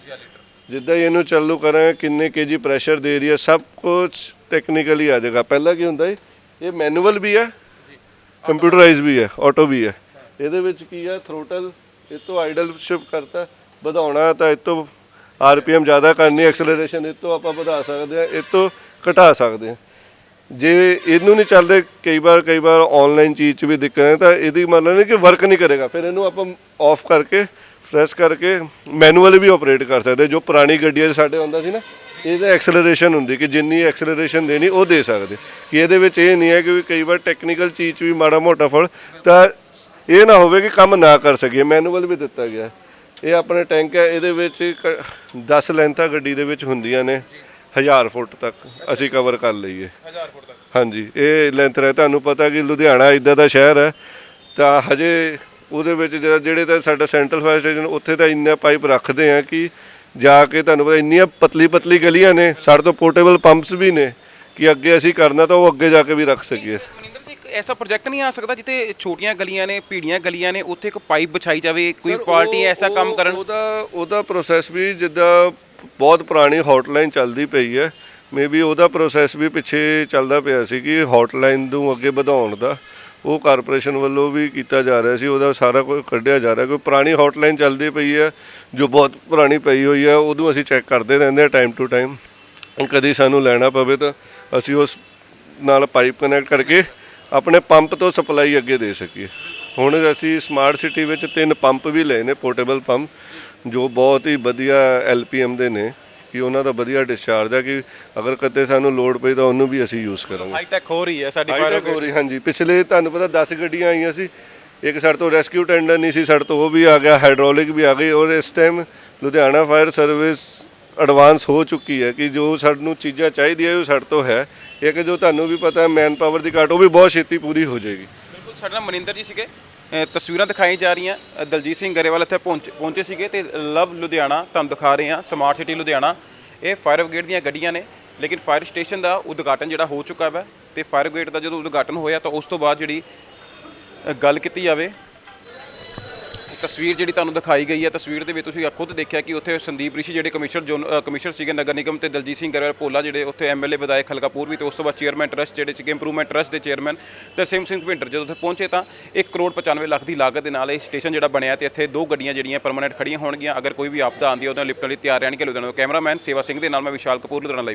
ਜਿੱਦਾਂ ਹੀ ਇਹਨੂੰ ਚਾਲੂ ਕਰਾਂ, ਕਿੰਨੇ ਕੇਜੀ ਪ੍ਰੈਸ਼ਰ ਦੇ ਰਹੀ ਹੈ, ਸਭ ਕੁਝ ਟੈਕਨੀਕਲੀ ਆ ਜਾਏਗਾ। ਪਹਿਲਾਂ ਕੀ ਹੁੰਦਾ ਹੈ ਇਹ ਮੈਨੂਅਲ ਵੀ ਹੈ ਕੰਪਿਊਟਰਾਈਜ਼ ਵੀ ਹੈ ਆਟੋ ਵੀ ਹੈ। ਇਹਦੇ ਵਿੱਚ ਕੀ ਹੈ ਥਰੋਟਲ ਇਹ ਤੋਂ ਆਈਡਲ ਸ਼ਿਫਟ ਕਰਤਾ, ਵਧਾਉਣਾ ਤਾਂ ਇਹ ਤੋਂ ਆਰਪੀਐਮ ਜ਼ਿਆਦਾ ਕਰਨੀ ਐਕਸਲਰੇਸ਼ਨ ਇਹ ਤੋਂ ਆਪਾਂ ਵਧਾ ਸਕਦੇ ਹਾਂ, ਇਹ ਤੋਂ ਘਟਾ ਸਕਦੇ ਹਾਂ। ਜੇ ਇਹਨੂੰ ਨਹੀਂ ਚੱਲਦੇ, ਕਈ ਵਾਰ ਕਈ ਵਾਰ ਆਨਲਾਈਨ ਚੀਜ਼ 'ਚ ਵੀ ਦਿੱਕਤ ਹੈ, ਤਾਂ ਇਹਦੀ ਮਤਲਬ ਨਹੀਂ ਕਿ ਵਰਕ ਨਹੀਂ ਕਰੇਗਾ। ਫਿਰ ਇਹਨੂੰ ਆਪਾਂ ਆਫ ਕਰਕੇ ਫਰੈਸ਼ ਕਰਕੇ ਮੈਨੂਅਲ ਵੀ ਆਪਰੇਟ ਕਰ ਸਕਦੇ। ਜੋ ਪੁਰਾਣੀ ਗੱਡੀਆਂ 'ਚ ਸਾਡੇ ਹੁੰਦਾ ਸੀ ਨਾ, ਇਹਦਾ ਐਕਸਲਰੇਸ਼ਨ ਹੁੰਦੀ ਕਿ ਜਿੰਨੀ ਐਕਸਲਰੇਸ਼ਨ ਦੇਣੀ, ਉਹ ਦੇ ਸਕਦੇ। ਕਿ ਇਹਦੇ ਵਿੱਚ ਇਹ ਨਹੀਂ ਹੈ ਕਿ ਵੀ ਕਈ ਵਾਰ ਟੈਕਨੀਕਲ ਚੀਜ਼ 'ਚ ਵੀ ਮਾੜਾ ਮੋਟਾ ਫੜ ਤਾਂ ਇਹ ਨਾ ਹੋਵੇ ਕਿ ਕੰਮ ਨਾ ਕਰ ਸਕੀਏ। ਮੈਨੂਅਲ ਵੀ ਦਿੱਤਾ ਗਿਆ। ਇਹ ਆਪਣੇ ਟੈਂਕ ਹੈ, ਇਹਦੇ ਵਿੱਚ 10 ਲੈਂਥਾਂ ਗੱਡੀ ਦੇ ਵਿੱਚ ਹੁੰਦੀਆਂ ਨੇ। 1000 ਫੁੱਟ ਤੱਕ ਅਸੀਂ ਕਵਰ ਕਰ ਲਈਏ। 1000 ਫੁੱਟ ਤੱਕ? ਹਾਂਜੀ ਇਹ ਲੈਂਥ ਹੈ ਤੁਹਾਨੂੰ ਪਤਾ ਕਿ ਲੁਧਿਆਣਾ ਇਦਾਂ ਦਾ ਸ਼ਹਿਰ ਹੈ ਤਾਂ ਹਜੇ ਉਹਦੇ ਵਿੱਚ ਜਿਹੜਾ- ਤਾਂ ਸਾਡਾ ਸੈਂਟਰਲ ਫਾਇਰ ਸਟੇਸ਼ਨ ਉੱਥੇ ਤਾਂ ਇੰਨਾ ਪਾਈਪ ਰੱਖਦੇ ਆ ਕਿ ਜਾ ਕੇ ਤੁਹਾਨੂੰ ਪਤਾ ਇੰਨੀਆਂ ਪਤਲੀ ਪਤਲੀ ਗਲੀਆਂ ਨੇ ਸਾਡੇ ਤੋਂ ਪੋਰਟੇਬਲ ਪੰਪਸ ਵੀ ਨੇ ਕਿ ਅੱਗੇ ਅਸੀਂ ਕਰਨਾ ਤਾਂ ਉਹ ਅੱਗੇ ਜਾ ਕੇ ਵੀ ਰੱਖ ਸਕੀਏ। ਮਨਿੰਦਰ ਜੀ ਇੱਕ ਐਸਾ ਪ੍ਰੋਜੈਕਟ ਨਹੀਂ ਆ ਸਕਦਾ ਜਿੱਥੇ ਛੋਟੀਆਂ ਗਲੀਆਂ ਨੇ ਭੀੜੀਆਂ ਗਲੀਆਂ ਨੇ ਉੱਥੇ ਇੱਕ ਪਾਈਪ ਵਿਛਾਈ ਜਾਵੇ ਕੋਈ ਪਾਰਟੀ ਐਸਾ ਕੰਮ ਕਰਨ? ਉਹਦਾ ਉਹਦਾ ਪ੍ਰੋਸੈਸ ਵੀ ਜਿੱਦਾਂ ਬਹੁਤ ਪੁਰਾਣੀ ਹੌਟਲਾਈਨ ਚੱਲਦੀ ਪਈ ਹੈ। ਮੇਬੀ ਉਹਦਾ ਪ੍ਰੋਸੈਸ ਵੀ ਪਿੱਛੇ ਚੱਲਦਾ ਪਿਆ ਸੀ ਕਿ ਹੌਟਲਾਈਨ ਨੂੰ ਅੱਗੇ ਵਧਾਉਣ ਦਾ। ਉਹ ਕਾਰਪੋਰੇਸ਼ਨ ਵੱਲੋਂ ਵੀ ਕੀਤਾ ਜਾ ਰਿਹਾ ਸੀ, ਉਹਦਾ ਸਾਰਾ ਕੁਝ ਕੱਢਿਆ ਜਾ ਰਿਹਾ। ਕੋਈ ਪੁਰਾਣੀ ਹੌਟਲਾਈਨ ਚੱਲਦੀ ਪਈ ਹੈ, ਜੋ ਬਹੁਤ ਪੁਰਾਣੀ ਪਈ ਹੋਈ ਹੈ, ਉਹਨੂੰ ਅਸੀਂ ਚੈੱਕ ਕਰਦੇ ਰਹਿੰਦੇ ਹਾਂ ਟਾਈਮ ਟੂ ਟਾਈਮ ਕਦੀ ਸਾਨੂੰ ਲੈਣਾ ਪਵੇ ਤਾਂ ਅਸੀਂ ਉਸ ਨਾਲ ਪਾਈਪ ਕਨੈਕਟ ਕਰਕੇ ਆਪਣੇ ਪੰਪ ਤੋਂ ਸਪਲਾਈ ਅੱਗੇ ਦੇ ਸਕੀਏ। ਹੁਣ ਅਸੀਂ ਸਮਾਰਟ ਸਿਟੀ ਵਿੱਚ ਤਿੰਨ ਪੰਪ ਵੀ ਲਏ ਨੇ ਪੋਰਟੇਬਲ ਪੰਪ ਜੋ ਬਹੁਤ ਹੀ ਵਧੀਆ ਐਲਪੀਐਮ ਦੇ ਨੇ ਕਿ ਉਹਨਾਂ ਦਾ ਵਧੀਆ ਡਿਸਚਾਰਜ ਹੈ ਕਿ ਅਗਰ ਕਦੇ ਸਾਨੂੰ ਲੋਡ ਪਈ ਤਾਂ ਉਹਨੂੰ ਵੀ ਅਸੀਂ ਯੂਜ਼ ਕਰਾਂਗੇ। ਹਾਈ ਟੈਕ ਹੋ ਰਹੀ ਹੈ ਸਾਡੀ ਹਾਈਟੈਕ ਹੋ ਰਹੀ ਹਾਂਜੀ। ਪਿਛਲੇ ਤੁਹਾਨੂੰ ਪਤਾ 10 ਗੱਡੀਆਂ ਆਈਆਂ ਸੀ ਇੱਕ ਸਾਡੇ ਤੋਂ ਰੈਸਕਿਊ ਟੈਂਡਰ ਨਹੀਂ ਸੀ ਸਾਡੇ ਤੋਂ ਉਹ ਵੀ ਆ ਗਿਆ ਹਾਈਡ੍ਰੋਲਿਕ ਵੀ ਆ ਗਈ ਔਰ ਇਸ time Ludhiana fire service advance ਹੋ ਚੁੱਕੀ ਹੈ ਕਿ ਜੋ ਸਾਨੂੰ ਚੀਜ਼ਾਂ ਚਾਹੀਦੀਆਂ ਉਹ ਸਾਡੇ ਤੋਂ ਹੈ। ਇੱਕ ਜੋ ਤੁਹਾਨੂੰ ਵੀ ਪਤਾ ਹੈ ਮੈਨ ਪਾਵਰ ਦੀ ਘਾਟ ਉਹ ਵੀ ਬਹੁਤ ਛੇਤੀ ਪੂਰੀ ਹੋ ਜਾਏਗੀ। ਸਾਡੇ ਨਾਲ ਮਨਿੰਦਰ ਜੀ ਸੀਗੇ। ਅ, ਤਸਵੀਰਾਂ ਦਿਖਾਈ ਜਾ ਰਹੀਆਂ। ਅ, ਦਲਜੀਤ ਸਿੰਘ ਗਰੇਵਾਲ ਇੱਥੇ ਪਹੁੰਚ ਪਹੁੰਚੇ ਸੀਗੇ ਤੇ ਲਵ ਲੁਧਿਆਣਾ ਤੁਹਾਨੂੰ ਦਿਖਾ ਰਹੇ ਹਾਂ। Smart city Ludhiana. ਇਹ ਫਾਇਰ ਬ੍ਰਿਗੇਡ ਦੀਆਂ ਗੱਡੀਆਂ ਨੇ ਲੇਕਿਨ ਫਾਇਰ ਸਟੇਸ਼ਨ ਦਾ ਉਦਘਾਟਨ ਜਿਹੜਾ ਹੋ ਚੁੱਕਾ ਹੈ ਤੇ ਫਾਇਰ ਬ੍ਰਿਗੇਡ ਦਾ ਜਦੋਂ ਉਦਘਾਟਨ ਹੋਇਆ ਤਾਂ ਉਸ ਤੋਂ ਬਾਅਦ ਜਿਹੜੀ ਅ, ਗੱਲ ਕੀਤੀ ਜਾਵੇ ਤਸਵੀਰ ਜਿਹੜੀ ਤੁਹਾਨੂੰ ਦਿਖਾਈ ਗਈ ਹੈ, ਤਸਵੀਰ ਦੇ ਵਿੱਚ ਤੁਸੀਂ ਖੁਦ ਦੇਖਿਆ ਕਿ ਉੱਥੇ ਸੰਦੀਪ ਰਿਸ਼ੀ ਜਿਹੜੇ ਕਮਿਸ਼ਨਰ ਜੋਨ ਕਮਿਸ਼ਨਰ ਸੀਗੇ ਨਗਰ ਨਿਗਮ ਤੇ ਦਲਜੀਤ ਸਿੰਘ ਗਰੇਵਾਲ ਭੋਲਾ ਜਿਹੜੇ ਉੱਥੇ ਐਮਐਲਏ ਵਿਧਾਇਕ ਹਲਕਾਪੁਰ ਵੀ ਤੇ ਉਸ ਤੋਂ ਬਾਅਦ ਚੇਅਰਮੈਨ ਟਰਸਟ ਜਿਹੜੇ ਸੀਗੇ, ਇੰਪਰੂਵਮੈਂਟ ਟਰਸਟ ਦੇ ਚੇਅਰਮੈਨ ਤਰਸੇਮ ਸਿੰਘ ਭਿੰਡਰ ਜਦੋਂ ਉੱਥੇ ਪਹੁੰਚੇ ਤਾਂ 1 ਕਰੋੜ 95 ਲੱਖ ਦੀ ਲਾਗਤ ਦੇ ਨਾਲ ਇਹ ਸਟੇਸ਼ਨ ਜਿਹੜਾ ਬਣਿਆ ਤੇ ਇੱਥੇ ਦੋ ਗੱਡੀਆਂ ਜਿਹੜੀਆਂ ਪਰਮਾਨੈਂਟ ਖੜੀਆਂ ਹੋਣਗੀਆਂ। ਅਗਰ ਕੋਈ ਵੀ ਆਪਦਾ ਆਉਂਦੀ ਹੈ ਉਹਦੇ ਨਾਲ ਲਈ ਤਿਆਰ ਰਹਿਣਗੇ ਲੁਧਿਆਣਾ ਤੋਂ ਕੈਮਰਾਮੈਨ ਸੇਵਾ ਸਿੰਘ ਦੇ ਨਾਲ ਮੈਂ ਵਿਸ਼ਾਲ ਕਪੂਰ ਲੁਧਿਆਣਾ ਲਈ